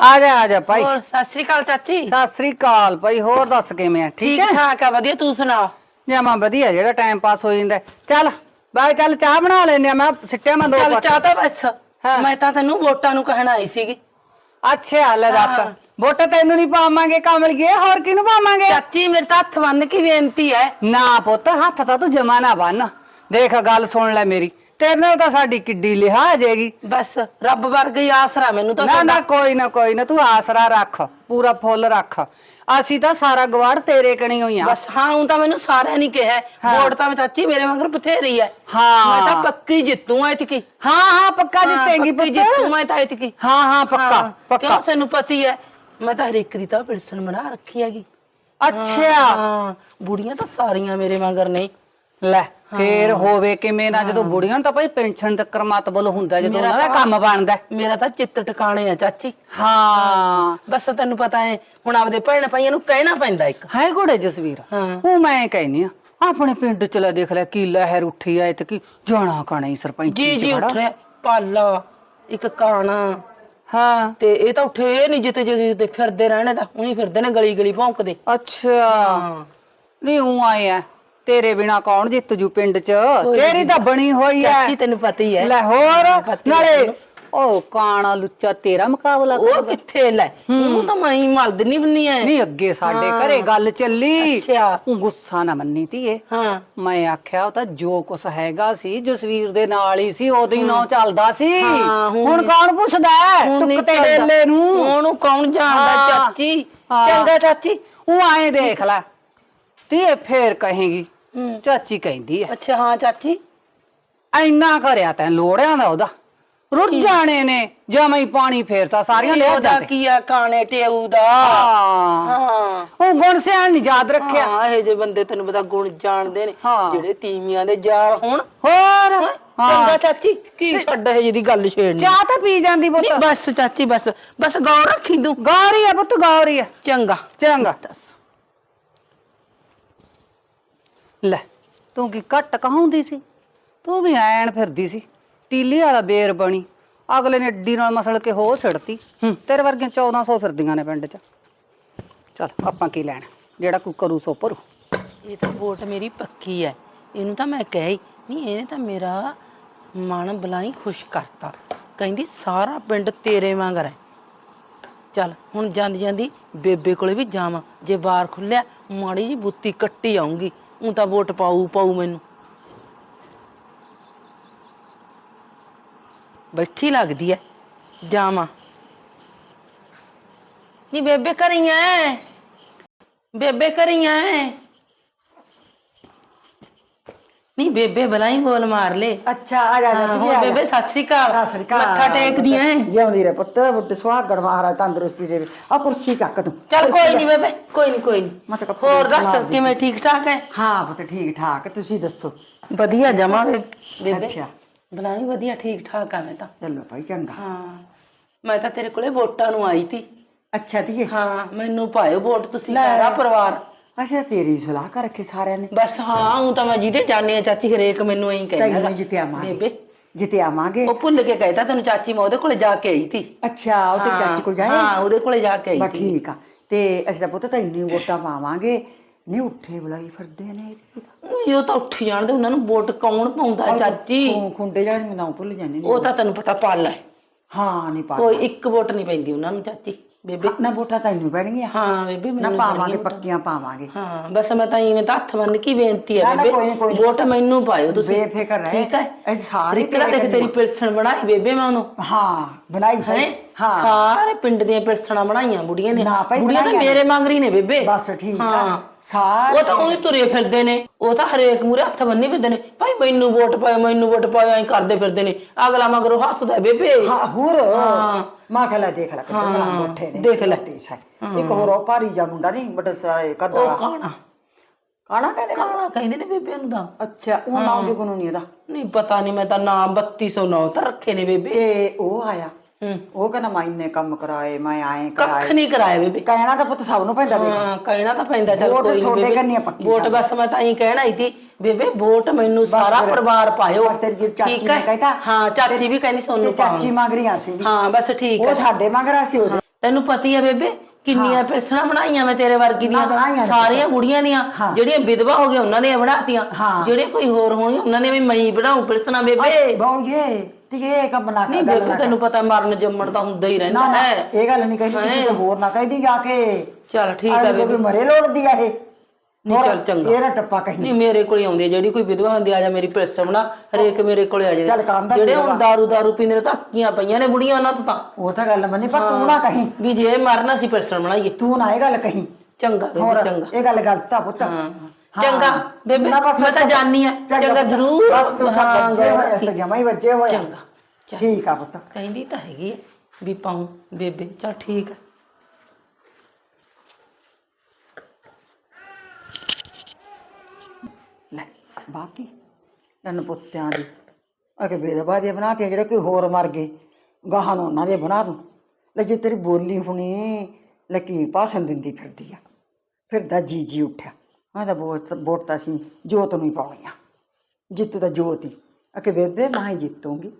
ਆ ਜਾ ਆ ਜਾ ਭਾਈ। ਹੋਰ ਸਤਿ ਸ੍ਰੀ ਅਕਾਲ ਚਾਚੀ। ਸਤਿ ਸ੍ਰੀ ਅਕਾਲ ਭਾਈ ਹੋਰ ਦੱਸ ਕਿਵੇਂ ਆ? ਠੀਕ ਠੀਕ ਹੈ? ਠਾਕ ਆ ਵਧੀਆ ਤੂੰ ਸੁਣਾ? ਜਮਾ ਵਧੀਆ ਜਿਹੜਾ ਟਾਈਮ ਪਾਸ ਹੋ ਜਾਂਦਾ। ਹੈ। ਚੱਲ ਬਾਈ ਚੱਲ ਚਾਹ ਬਣਾ ਲੈਨੇ ਆ ਮੈਂ ਸਿੱਟਿਆ ਮੈਂ ਦੋ ਚੱਲ। ਚਾਹ ਤਾਂ ਬਸ। ਹਾਂ। ਮੈਂ ਤਾਂ ਤੈਨੂੰ ਵੋਟਾਂ ਨੂੰ ਕਹਿਣ ਆਈ ਸੀਗੀ। ਅੱਛਾ ਲੈ ਦੱਸ। ਹਾਂ। ਵੋਟ ਤੈਨੂੰ ਨਹੀਂ ਪਾਵਾਂਗੇ ਕਮਲਗੇ ਹੋਰ ਕਿਹਨੂੰ ਪਾਵਾਂਗੇ? ਚਾਚੀ ਮੇਰੇ ਤਾਂ ਹੱਥ ਬੰਨ ਕੇ ਬੇਨਤੀ ਹੈ। ਨਾ ਪੁੱਤ ਹੱਥ ਤਾਂ ਤੂੰ ਜਮਾ ਨਾ ਬੰਨ ਦੇਖ ਗੱਲ ਸੁਣ ਲੈ ਮੇਰੀ। ਤੇਰੇ ਨਾਲ ਤਾਂ ਸਾਡੀ ਕਿੱਡੀ ਲਿਹਾਜ਼ ਹੈਗੀ। ਬਸ ਰੱਬ ਵਰਗੀ ਆਸਰਾ ਮੈਨੂੰ ਤਾਂ ਨਾ ਨਾ ਤੁਹਾਡਾ। ਕੋਈ ਨਾ ਕੋਈ ਨਾ ਤੂੰ ਆਸਰਾ ਰੱਖ ਪੂਰਾ ਫੁੱਲ ਰੱਖ। ਅਸੀਂ ਤਾਂ ਸਾਰਾ ਗਵਾੜ ਤੇਰੇ ਕਣੀ ਹੋਈਆਂ। ਬਸ ਹਾਂ ਉਹ ਤਾਂ ਮੈਨੂੰ ਸਾਰਿਆਂ ਨਹੀਂ ਕਿਹਾ ਹਾਂ। ਵੋਟ ਤਾਂ ਚਾਚੀ ਮੇਰੇ ਮਗਰ ਬਥੇਰੀ ਹੈ। ਹਾਂ। ਮੈਂ ਤਾਂ ਪੱਕੀ ਜਿੱਤੂ ਐਤਕੀ ਹਾਂ ਹਾਂ ਪੱਕਾ ਜਿੱਤੇਂਗੀ ਪੱਕੀ ਜਿੱਤੂ ਪੁੱਤ ਮੈਂ ਤਾਂ ਐਤਕੀ ਹਾਂ ਹਾਂ ਪੱਕਾ ਹਾਂ, ਪੱਕਾ। ਕਿਉਂ ਤੈਨੂੰ ਪਤੀ ਹੈ? ਮੈਂ ਤਾਂ ਹਰੇਕ ਦੀ ਤਾਂ ਪਿਲਸਣ ਬਣਾ ਰੱਖੀ ਹੈਗੀ। ਅੱਛਾ। ਹਾਂ ਬੁੜੀਆਂ ਤਾਂ ਸਾਰੀਆਂ ਮੇਰੇ ਮਗਰ ਨਹੀਂ ਲੈ ਫੇਰ ਹੋਵੇ ਕਿਵੇਂ ਨਾ ਜਦੋਂ ਬੁੜੀਆਂ ਨੂੰ ਤਾਂ ਭਾਈ ਪੈਨਸ਼ਨ ਤੱਕ ਮਤਬਲ ਹੁੰਦਾ ਜਦੋਂ ਮੇਰਾ ਉਹਨਾਂ ਦਾ ਤਾਂ- ਕੰਮ ਬਣਦਾ ਹੈ। ਮੇਰਾ ਤਾਂ ਚਿੱਤ ਟਿਕਾਣੇ ਆ ਚਾਚੀ। ਹਾਂ। ਬਸ ਤੈਨੂੰ ਪਤਾ ਹੈ ਹੁਣ ਆਪਦੇ ਭੈਣ ਭਾਈਆਂ ਨੂੰ ਕਹਿਣਾ ਪੈਂਦਾ ਇੱਕ। ਹੈ ਘੋੜੇ ਜਸਵੀਰ ਹਾਂ। ਉਹ ਮੈਂ ਕਹਿੰਨੀ ਆ ਆਪਣੇ ਪਿੰਡ ਚ ਲੈ ਦੇਖ ਲੈ ਕੀ ਲਹਿਰ ਉੱਠੀ ਐ ਤੇ ਕੀ ਜਾਣਾ ਕਾਣਾ ਹੀ ਸਰਪੰਚ ਜੀ ਜੀ ਉੱਠ ਰਿਹਾ ਪਾਲਾ ਇੱਕ ਕਾਣਾ। ਹਾਂ। ਤੇ ਇਹ ਤਾਂ ਉੱਠੇ ਨਹੀਂ ਜਿੱਤੇ ਜਿੱਤੇ ਫਿਰਦੇ ਰਹਿਣੇ ਤਾਂ ਉਹੀ ਫਿਰਦੇ ਨੇ ਗਲੀ ਗਲੀ ਭੌਂਕਦੇ। ਅੱਛਾ। ਹਾਂ। ਨਹੀਂ ਉਹ ਆਏ ਆ ਤੇਰੇ ਬਿਨਾ ਕੌਣ ਜਿੱਤ ਜੂ ਪਿੰਡ ਚ? ਤੇਰੀ ਤਾਂ ਬਣੀ ਹੋਈ ਐ। ਚਾਚੀ ਤੈਨੂੰ ਪਤਾ ਹੀ ਹੈ ਲੈ ਹੋਰ ਨਾਲੇ। ਉਹ ਕਾਣਾ ਲੁੱਚਾ ਤੇਰਾ ਮੁਕਾਬਲਾ ਉਹ। ਕਿੱਥੇ ਲੈ ਉਹ ਤਾਂ ਮੈਂ ਹੀ ਮਲਦ ਨਹੀਂ ਹੁੰਨੀ ਐ। ਨਹੀਂ ਅੱਗੇ ਸਾਡੇ ਘਰੇ ਗੱਲ ਚੱਲੀ। ਅੱਛਾ। ਉਹ ਗੁੱਸਾ ਨਾ ਮੰਨੀ ਧੀਏ। ਹਾਂ। ਮੈਂ ਆਖਿਆ ਉਹ ਤਾਂ ਜੋ ਕੁਛ ਹੈਗਾ ਸੀ ਜਸਵੀਰ ਦੇ ਨਾਲ ਹੀ ਸੀ ਉਹਦੇ ਹੀ ਨਾਂ ਚੱਲਦਾ ਸੀ। ਹੁਣ ਕੌਣ ਪੁੱਛਦਾ ਟੁੱਕ ਤੇ। ਡੇਲੇ ਨੂੰ। ਉਹਨੂੰ ਕੌਣ ਜਾਣਦਾ। ਚਾਚੀ। ਚੰਗਾ ਚਾਚੀ। ਉਹ ਆਏ ਦੇਖ ਲੈ। ਧੀਏ ਫੇਰ ਕਹੇਗੀ। ਹੂੰ। ਚਾਚੀ ਕਹਿੰਦੀ ਐ ਅੱਛਾ ਹਾਂ ਚਾਚੀ। ਐਨਾ ਕਰਿਆ ਤੈਂ ਲੋੜਿਆਂ ਦਾ ਉਹਦਾ। ਰੁੱਝ ਜਾਣੇ ਨੇ ਜਮਈ ਪਾਣੀ ਫੇਰਤਾ ਸਾਰੀਆਂ ਉਹਦਾ ਜਾਂਦੇ। ਕੀ ਆ ਕਾਣੇ ਟੇਊ ਦਾ। ਹਾਂ। ਹਾਂ। ਉਹ ਗੁਣ ਸਿਆਣ ਨਹੀਂ ਯਾਦ ਰੱਖਿਆ। ਹਾਂ ਇਹ ਜੇ ਬੰਦੇ ਤੈਨੂੰ ਪਤਾ ਗੁਣ ਜਾਣਦੇ ਨੇ। ਹਾਂ। ਜਿਹੜੇ ਤੀਵੀਆਂ ਦੇ ਯਾਰ ਹੋਣ। ਹੋਰ? ਚੰਗਾ ਹਾਂ। ਚਾਚੀ ਕੀ ਛੱਡ ਇਹ ਜਿਹਦੀ ਗੱਲ ਛੇੜਨੀ? ਚਾਹ ਤਾਂ ਪੀ ਜਾਂਦੀ ਨਹੀਂ ਪੁੱਤ ਬਸ ਚਾਚੀ ਬਸ ਬਸ ਗੌਰ ਰੱਖੀ ਤੂੰ। ਗੌਰੀ ਆ ਪੁੱਤ ਗੌਰੀ ਆ। ਚੰਗਾ। ਚੰਗਾ ਦੱਸ ਲੈ ਤੂੰ ਕੀ ਘੱਟ ਕਹਾਉਂਦੀ ਸੀ? ਤੂੰ ਵੀ ਐਣ ਫਿਰਦੀ ਸੀ ਟੀਲੀ ਵਾਲਾ ਬੇਰ ਬਣੀ ਅਗਲੇ ਨੇ ਏਡੀ ਨਾਲ ਮਸਲ ਕੇ ਹੋ। ਛੜਤੀ ਤੇਰੇ ਵਰਗੀਆਂ 1400 ਫਿਰਦੀਆਂ ਨੇ ਪਿੰਡ 'ਚ। ਚਲ ਆਪਾਂ ਕੀ ਲੈਣਾ? ਜਿਹੜਾ ਕੋਈ ਕਰੂ ਸੋ ਭਰੂ। ਇਹ ਤਾਂ ਵੋਟ ਮੇਰੀ ਪੱਕੀ ਹੈ ਇਹਨੂੰ ਤਾਂ ਮੈਂ ਕਹਿ ਹੀ ਨਹੀਂ ਇਹਨੇ ਤਾਂ ਮੇਰਾ ਮਨ ਬਲਾਈ ਖੁਸ਼ ਕਰਤਾ। ਕਹਿੰਦੀ ਸਾਰਾ ਪਿੰਡ ਤੇਰੇ ਵਾਂਗਰ ਹੈ ਚੱਲ ਹੁਣ ਜਾਂਦੀ ਜਾਂਦੀ ਬੇਬੇ ਕੋਲੇ ਵੀ ਜਾਵਾਂ। ਜੇ ਬਾਰ ਖੁੱਲਿਆ ਮਾੜੀ ਜੀ ਬੁੱਤੀ ਕੱਟੀ ਆਉਂਗੀ ਉਹ ਤਾਂ ਵੋਟ ਪਾਊ ਪਾਊ ਮੈਨੂੰ। ਬੈਠੀ ਲੱਗਦੀ ਐ, ਜਾਵਾਂ। ਨੀ ਬੇਬੇ ਕਰੀਆਂ ਬੇਬੇ ਕਰੀਆਂ ਨਹੀਂ ਬੇਬੇ ਬਲਾਈ ਬੋਲ ਮਾਰ ਲੈ। ਅੱਛਾ ਆ ਜਾ ਹਾਂ, ਹੋਰ ਬੇਬੇ ਸਤਿ ਸ੍ਰੀ ਅਕਾਲ। ਸਤਿ ਸ੍ਰੀ ਅਕਾਲ। ਮੱਥਾ ਟੇਕਦੀਆਂ ਐ। ਜਿਉਂਦੀ ਰਹਿ ਪੁੱਤ ਬੁੱਢੇ ਸੁਹਾਗਣ ਮਹਾਰਾਜ ਤੰਦਰੁਸਤੀ ਦੇਵੇ। ਆ ਕੁਰਸੀ ਚੱਕ ਤੂੰ। ਚੱਲ ਕੋਈ ਨਹੀਂ ਬੇਬੇ ਕੋਈ ਨਹੀਂ ਕੋਈ ਮੈਂ ਤਾਂ ਨਹੀਂ ਕੱਪੜੇ ਹੋਰ ਦੱਸ ਕਿਵੇਂ ਠੀਕ ਠਾਕ ਹੈ ਹਾਂ ਪੁੱਤ ਠੀਕ ਠਾਕ ਤੁਸੀਂ ਦੱਸੋ? ਵਧੀਆ ਜਮਾ ਬੇਬੇ। ਅੱਛਾ। ਬਲਾਈ ਵਧੀਆ ਠੀਕ ਠਾਕ ਆ ਮੈਂ ਤਾਂ। ਚਲੋ ਭਾਈ ਚੰਗਾ। ਹਾਂ। ਮੈਂ ਤਾਂ ਤੇਰੇ ਕੋਲੇ ਵੋਟਾਂ ਨੂੰ ਆਈ ਸੀ ਅੱਛਾ ਧੀਏ। ਹਾਂ ਮੈਨੂੰ ਪਾਇਓ ਵੋਟ ਤੁਸੀਂ ਲੈ। ਸਾਰਾ ਪਰਿਵਾਰ। ਅੱਛਾ ਤੇਰੀ ਸਲਾਹ ਕਰ ਰੱਖੀ ਸਾਰਿਆਂ ਨੇ। ਬਸ ਹਾਂ ਉਹ ਤਾਂ ਮੈਂ ਜਿਹਦੇ ਜਾਣੀ ਆ ਚਾਚੀ ਹਰੇਕ ਮੈਨੂੰ ਐਂ ਕਹਿੰਦਾ ਤੈਨੂੰ ਜਿੱਤੇ ਆਵਾਂਗੇ। ਬੇਬੇ। ਜਿੱਤੇ ਆਵਾਂਗੇ। ਉਹ ਭੁੱਲ ਕੇ ਕਹਿਤਾ ਤੈਨੂੰ ਚਾਚੀ ਮੈਂ ਉਹਦੇ ਕੋਲੇ ਜਾ ਕੇ ਆਈ ਸੀ। ਅੱਛਾ ਉਹ ਤੇ ਚਾਚੀ ਕੋਲ ਜਾਏ? ਹਾਂ ਉਹਦੇ ਕੋਲੇ ਜਾ ਕੇ ਆਈ ਸੀ। ਠੀਕ ਆ। ਤੇ ਅਸੀਂ ਤਾਂ ਪੁੱਤ ਤੈਨੂੰ ਵੋਟਾਂ ਪਾਵਾਂਗੇ। ਨਹੀਂ ਉੱਠੇ ਬੁਲਾਈ ਫਿਰਦੇ ਨੇ ਇਹ ਤਾਂ। ਨਹੀਂ, ਉਹ ਤਾਂ ਉੱਠ ਜਾਣਦੇ ਉਹਨਾਂ ਨੂੰ ਵੋਟ ਕੌਣ ਪਾਉਂਦਾ ਚਾਚੀ? ਖੂੰ ਖੁੰਡੇ ਜਾਣ ਮੈਂ ਨਾ ਭੁੱਲ ਜਾਂਦੇ ਨੇ ਉਹ ਤਾਂ ਤੈਨੂੰ ਪਤਾ ਪਾਲ ਹੈ। ਹਾਂ ਨਹੀਂ ਪਾ ਕੋਈ ਇੱਕ ਵੋਟ ਨਹੀਂ ਪੈਂਦੀ ਉਹਨਾਂ ਨੂੰ ਚਾਚੀ। ਬੇਬੇ। ਨਾ ਵੋਟਾਂ ਤੈਨੂੰ ਪੈਣਗੀਆਂ। ਹਾਂ ਬੇਬੇ ਨਾ ਮੈਨੂੰ ਪਾਵਾਂਗੇ। ਪੱਕੀਆਂ ਪਾਵਾਂਗੇ। ਹਾਂ ਬਸ ਮੈਂ ਤਾਂ ਇਵੇਂ ਤਾਂ ਹੱਥ ਬੰਨ ਕੇ ਹੀ ਬੇਨਤੀ ਨਾ, ਹੈ ਨਾ, ਬੇਬੇ ਕੋਈ ਨੀ, ਕੋਈ ਨੀ। ਵੋਟ ਮੈਨੂੰ ਪਾਇਓ ਤੁਸੀਂ। ਬੇਫਿਕਰ ਰਹਿ। ਠੀਕ ਹੈ? ਅਸੀਂ ਸਾਰੇ ਇੱਕ ਤਾਂ ਦੇਖ ਤੇਰੇ ਤੇਰੀ ਪਿਲਸਣ ਬਣਾਈ ਬੇਬੇ ਮੈਂ ਉਹਨੂੰ। ਹਾਂ ਬਣਾਈ ਹੈ? ਹਾਂ। ਸਾਰੇ ਪਿੰਡ ਦੀਆਂ ਪਿਲਸਣਾ ਬਣਾਈਆਂ ਬੁੜੀਆਂ ਨੇ। ਨਾ ਭਾਈ, ਬੁੜੀਆਂ ਤਾਂ ਬਣਾਈਆਂ ਮੇਰੇ ਮੰਗਰੀ ਨੇ ਬੇਬੇ। ਬਸ ਠੀਕ ਹਾਂ। ਸਾਰੇ ਉਹ ਤਾਂ ਉਹੀ ਤੁਰੇ ਫਿਰਦੇ ਨੇ ਉਹ ਤਾਂ ਹਰੇਕ ਮੂਰੇ ਹੱਥ ਬੰਨੀ ਫਿਰਦੇ ਨੇ। ਭਾਈ ਮੈਨੂੰ ਵੋਟ ਪਾਇਓ ਮੈਨੂੰ ਵੋਟ ਪਾਇਓ ਐਂ ਕਰਦੇ ਫਿਰਦੇ ਨੇ। ਅਗਲਾ ਮਗਰੋਂ ਹੱਸਦਾ ਹੈ, ਬੇਬੇ। ਹਾਂ ਹੋਰ। ਹਾਂ। ਮਾਂ ਖਲਾ ਦੇਖ ਲੈ ਬਣਾ ਹਾਂ, ਮੋਠੇ ਨੇ ਦੇਖ ਲੈ। ਛੋਟੀ ਸਾ। ਇੱਕ ਹੋਰ ਉਹ ਭਾਰੀ ਜਾ ਮੁੰਡਾ ਨਹੀਂ ਬੜਾ ਸਾਰੇ ਉਹ ਕਾਣਾ ਕਾਣਾ ਕਹਿੰਦੇ ਨੇ? ਕਾਣਾ ਕਹਿੰਦੇ ਨੇ ਬੇਬੇ ਨੂੰ ਤਾਂ? ਅੱਛਾ ਉਹ ਨਾਮ ਦੇ ਕੋਲ ਨਹੀਂ ਇਹਦਾ? ਨਹੀਂ ਪਤਾ ਨਹੀਂ ਮੈਂ ਤਾਂ ਨਾਮ 3209 ਤਾਂ ਰੱਖੇ ਨੇ ਬੇਬੇ। ਤੇ ਉਹ ਆਇਆ। ਹੂੰ। ਉਹ ਕਹਿੰਦਾ ਮੈਂ ਇੰਨੇ ਕੰਮ ਕਰਾਏ ਮੈਂ ਆਏ ਕੱਖ ਕਰਾਏ। ਨਹੀਂ ਕਰਾਇਆ ਬੇਬੇ। ਕਹਿਣਾ ਤਾਂ ਪੁੱਤ ਸਭ ਨੂੰ ਪੈਂਦਾ ਦੇਖ। ਹਾਂ ਕਹਿਣਾ ਤਾਂ ਪੈਂਦਾ ਚੱਲ ਵੋਟ ਕੋਈ ਨੀ ਤੁਹਾਡੇ ਬੇਬੇ। ਕਰਨੀ ਆ ਪੱਕੀ ਵੋਟ ਬਸ ਮੈਂ ਤਾਂ ਹੀ ਕਹਿਣਾ ਹੀ ਸੀ ਬੇਬੇ ਵੋਟ ਮੈਨੂੰ ਸਾਰਾ ਫਿਰ- ਪਰਿਵਾਰ ਪਾਇਓ। ਬਸ ਤੇਰੀ ਜਿਹੜੀ ਚਾਚੀ ਠੀਕ ਨੇ ਕਹਿਤਾ। ਹਾਂ ਚਾਚੀ ਵੀ ਕਹਿੰਦੀ ਤੇ ਸੋਨੂੰ ਚਾਚੀ ਮੰਗ ਰਹੀਆਂ ਸੀ ਵੀ। ਹਾਂ ਬਸ ਠੀਕ ਉਹ ਹੈ। ਸਾਡੇ ਮੰਗ ਰਹਾ ਸੀ ਉਹਦੇ। ਤੈਨੂੰ ਪਤੀ ਆ ਬੇਬੇ ਕਿੰਨੀਆਂ ਪੈਸਣਾ ਬਣਾਈਆਂ ਮੈਂ ਤੇਰੇ ਵਰਗੀ ਨਾ, ਬਣਾਈਆਂ ਦੀਆਂ ਨੇ। ਸਾਰੀਆਂ ਬੁੜੀਆਂ ਦੀਆਂ ਹਾਂ। ਜਿਹੜੀਆਂ ਵਿਧਵਾ ਹੋ ਗਈਆਂ ਉਹਨਾਂ ਨੇ ਬਣਾਤੀਆਂ। ਹਾਂ। ਜਿਹੜੇ ਕੋਈ ਹੋਰ ਹੋਣਗੇ ਉਹਨਾਂ ਨੇ ਵੀ ਮਈ ਬਣਾਉ ਪੈਸਣਾ ਬੇਬੇ। ਬੋਲੀਏ ਧੀਏ ਕੰਮ ਨਾ ਨਹੀਂ ਕਰ ਗੱਲ ਬੇਬੇ ਨਾ ਕਰ। ਤੈਨੂੰ ਪਤਾ ਮਰਨ ਜੰਮਣ ਤਾਂ ਹੁੰਦਾ ਹੀ ਰਹਿੰਦਾ ਨਾ ਨਾ ਹੈ। ਇਹ ਗੱਲ ਨਹੀਂ ਕਹੀ ਤੁਸੀਂ ਕੋਈ ਹੋਰ ਨਾ ਕਹਿਦੀ ਜਾ ਕੇ। ਚਲ ਠੀਕ ਆ ਬੇਬੇ। ਕੋਈ ਮਰੇ ਲੋੜਦੀ ਆ ਇਹ। ਨਹੀਂ, ਚੱਲ ਚੰਗਾ। ਇਹ ਨਾ ਟੱਪਾ ਕਹੀ। ਨਹੀਂ ਮੇਰੇ ਕੋਲ ਆਉਂਦੀ ਆ ਜਿਹੜੀ ਕੋਈ ਵਿਧਵਾ ਹੁੰਦੀ ਆ ਜਾ ਮੇਰੀ ਪੈਸਾ ਬਣਾ ਹਰੇਕ ਮੇਰੇ ਕੋਲੇ ਆ ਚੱਲ ਕੰਮ ਤਾਂ ਜਿਹੜੇ ਤੇਰਾ ਹੁਣ ਦਾਰੂ ਦਾਰੂ ਪੀਂਦੇ ਨੇ ਧੱਕੀਆਂ ਪਈਆਂ ਨੇ ਬੁੜੀਆਂ ਉਹਨਾਂ ਤੋਂ ਤਾਂ। ਉਹ ਤਾਂ ਗੱਲ ਮੰਨੀ ਪਰ ਤੂੰ ਨਾ ਕਹੀਂ। ਵੀ ਜੇ ਮਰਨਾ ਸੀ ਪੈਸਾ ਬਣਾਈਏ ਤੂੰ ਨਾ ਇਹ ਗੱਲ ਕਹੀਂ। ਚੰਗਾ ਹੋਰ ਬੇਬੇ ਚੰਗਾ। ਇਹ ਗੱਲ ਗਲਤ ਆ ਪੁੱਤ। ਹਾਂ। ਚੰਗਾ, ਬੇਬੇ, ਨਾ ਬਸ ਮੈਂ ਤਾਂ ਜਾਨੀ ਆ। ਚੰਗਾ, ਜ਼ਰੂਰ। ਬਸ ਤੂੰ ਸਭ ਹਾਂ, ਬੱਚੇ ਹੋਏ ਇਸ ਜਮਾ ਹੀ ਬੱਚੇ ਹੋਏ ਆ। ਚੰਗਾ ਚੱਲ ਠੀਕ ਆ ਪੁੱਤ। ਕਹਿੰਦੀ ਤਾਂ ਹੈਗੀ ਐ ਵੀ ਪਾਉ ਬੇਬੇ। ਚਲ ਠੀਕ ਆ। ਲੈ ਬਾਕੀ ਤੈਨੂੰ ਪੁੱਤਿਆਂ ਦੀ। ਅਗੇ ਬੇਦਬਾ ਦੇ ਬਣਾਤੇ ਜਿਹੜੇ ਕੋਈ ਹੋਰ ਮਰ ਗਏ ਗਾਹਾਂ ਨੂੰ ਉਹਨਾਂ ਦੇ ਬਣਾ ਦੂੰ। ਲੈ ਜੇ ਤੇਰੀ ਬੋਲੀ ਹੁਣੀ ਲੈ ਕੀ ਭਾਸ਼ਣ ਦਿੰਦੀ ਫਿਰਦੀ ਆ। ਫਿਰਦਾ ਜੀ ਜੀ ਉੱਠਿਆ। ਮੈਂ ਤਾਂ ਵੋਟ ਵੋਟ ਤਾਂ ਸੀ, ਜੋਤ ਨੂੰ ਹੀ ਪਾਉਣੀ ਆ ਜਿੱਤੂ ਤਾਂ ਜੋਤ ਹੀ। ਅਕੇ ਬੇਬੇ, ਮੈਂ ਹੀ ਜਿੱਤੂੰਗੀ,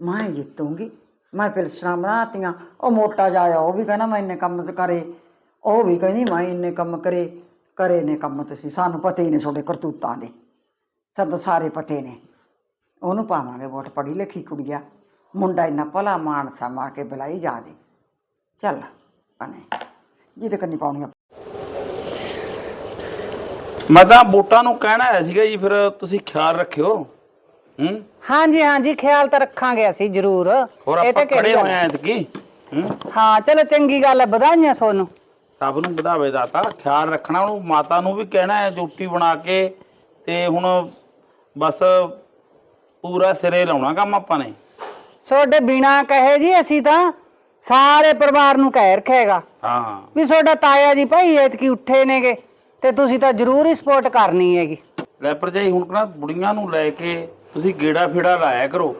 ਮੈਂ ਹੀ ਜਿੱਤੂੰਗੀ। ਮੈਂ ਪਿਲਸਣਾ ਬਣਾਤੀਆਂ। ਉਹ ਮੋਟਾ ਜਾਇਆ, ਉਹ ਵੀ ਕਹਿੰਦਾ, ਮੈਂ ਇੰਨੇ ਕੰਮ ਕਰੇ। ਉਹ ਵੀ ਕਹਿੰਦੀ, ਮੈਂ ਇੰਨੇ ਕੰਮ ਕਰੇ ਕਰੇ ਨੇ ਕੰਮ ਤੁਸੀਂ। ਸਾਨੂੰ ਪਤਾ ਹੀ ਨਹੀਂ ਤੁਹਾਡੇ ਕਰਤੂਤਾਂ ਦੇ। ਸਾਨੂੰ ਸਾਰੇ ਪਤੇ ਨੇ। ਉਹਨੂੰ ਪਾਵਾਂਗੇ ਵੋਟ, ਪੜ੍ਹੀ ਲਿਖੀ ਕੁੜੀਆ। ਮੁੰਡਾ ਇੰਨਾ ਭਲਾ ਮਾਨਸਾ ਮਾਰ ਕੇ ਬੁਲਾਈ ਜਾ ਦੇ। ਚੱਲ ਅਨੇ ਜਿਹਦੇ ਕੰਨੀ ਪਾਉਣੀ ਆ। ਮੈਂ ਤਾਂ ਵੋਟਾਂ ਨੂੰ ਕਹਿਣਾ ਆਇਆ ਸੀਗਾ ਜੀ ਫਿਰ ਤੁਸੀਂ ਖਿਆਲ ਰੱਖਿਓ। ਹੂੰ? ਹਾਂਜੀ ਹਾਂਜੀ ਖਿਆਲ ਤਾਂ ਰੱਖਾਂਗੇ ਅਸੀਂ ਜ਼ਰੂਰ। ਹੋਰ ਇਹ ਆਪਾਂ ਤਾਂ ਕਿਹੜੀ ਖੜੇ ਹੋਏ ਆਂ ਇਤਕੀ ਹੂੰ? ਹਾਂ ਚਲੋ ਚੰਗੀ ਗੱਲ ਹੈ ਵਧਾਈਆਂ ਸੋਨੂੰ ਸਭ ਨੂੰ ਵਧਾਵੇ ਦਾਤਾ ਖਿਆਲ ਰੱਖਣਾ ਉਹਨੂੰ ਮਾਤਾ ਨੂੰ ਵੀ ਕਹਿਣਾ ਹੈ ਜੋਟੀ ਬਣਾ ਕੇ ਤੇ ਹੁਣ ਬਸ ਪੂਰਾ ਸਿਰੇ ਲਾਉਣਾ ਕੰਮ ਆਪਾਂ ਨੇ। ਤੁਹਾਡੇ ਬਿਨਾ ਕਹੇ ਜੀ ਅਸੀਂ ਤਾਂ ਸਾਰੇ ਪਰਿਵਾਰ ਨੂੰ ਕਹਿ ਰੱਖੇਗਾ ਹਾਂ। ਵੀ ਤੁਹਾਡਾ ਤਾਇਆ ਜੀ ਭਾਈ ਐਤਕੀ ਉੱਠੇ ਨੇਗੇ। ਤੇ ਤੁਸੀਂ ਤਾਂ ਜ਼ਰੂਰ ਹੀ ਸਪੋਰਟ ਕਰਨੀ ਹੈਗੀ। ਲੈ ਭਰਜਾਈ ਹੁਣ ਕਿਹੜਾ ਬੁੜੀਆਂ ਨੂੰ ਲੈ ਕੇ ਤੁਸੀਂ ਗੇੜਾ ਫੇੜਾ ਲਾਇਆ ਕਰੋ।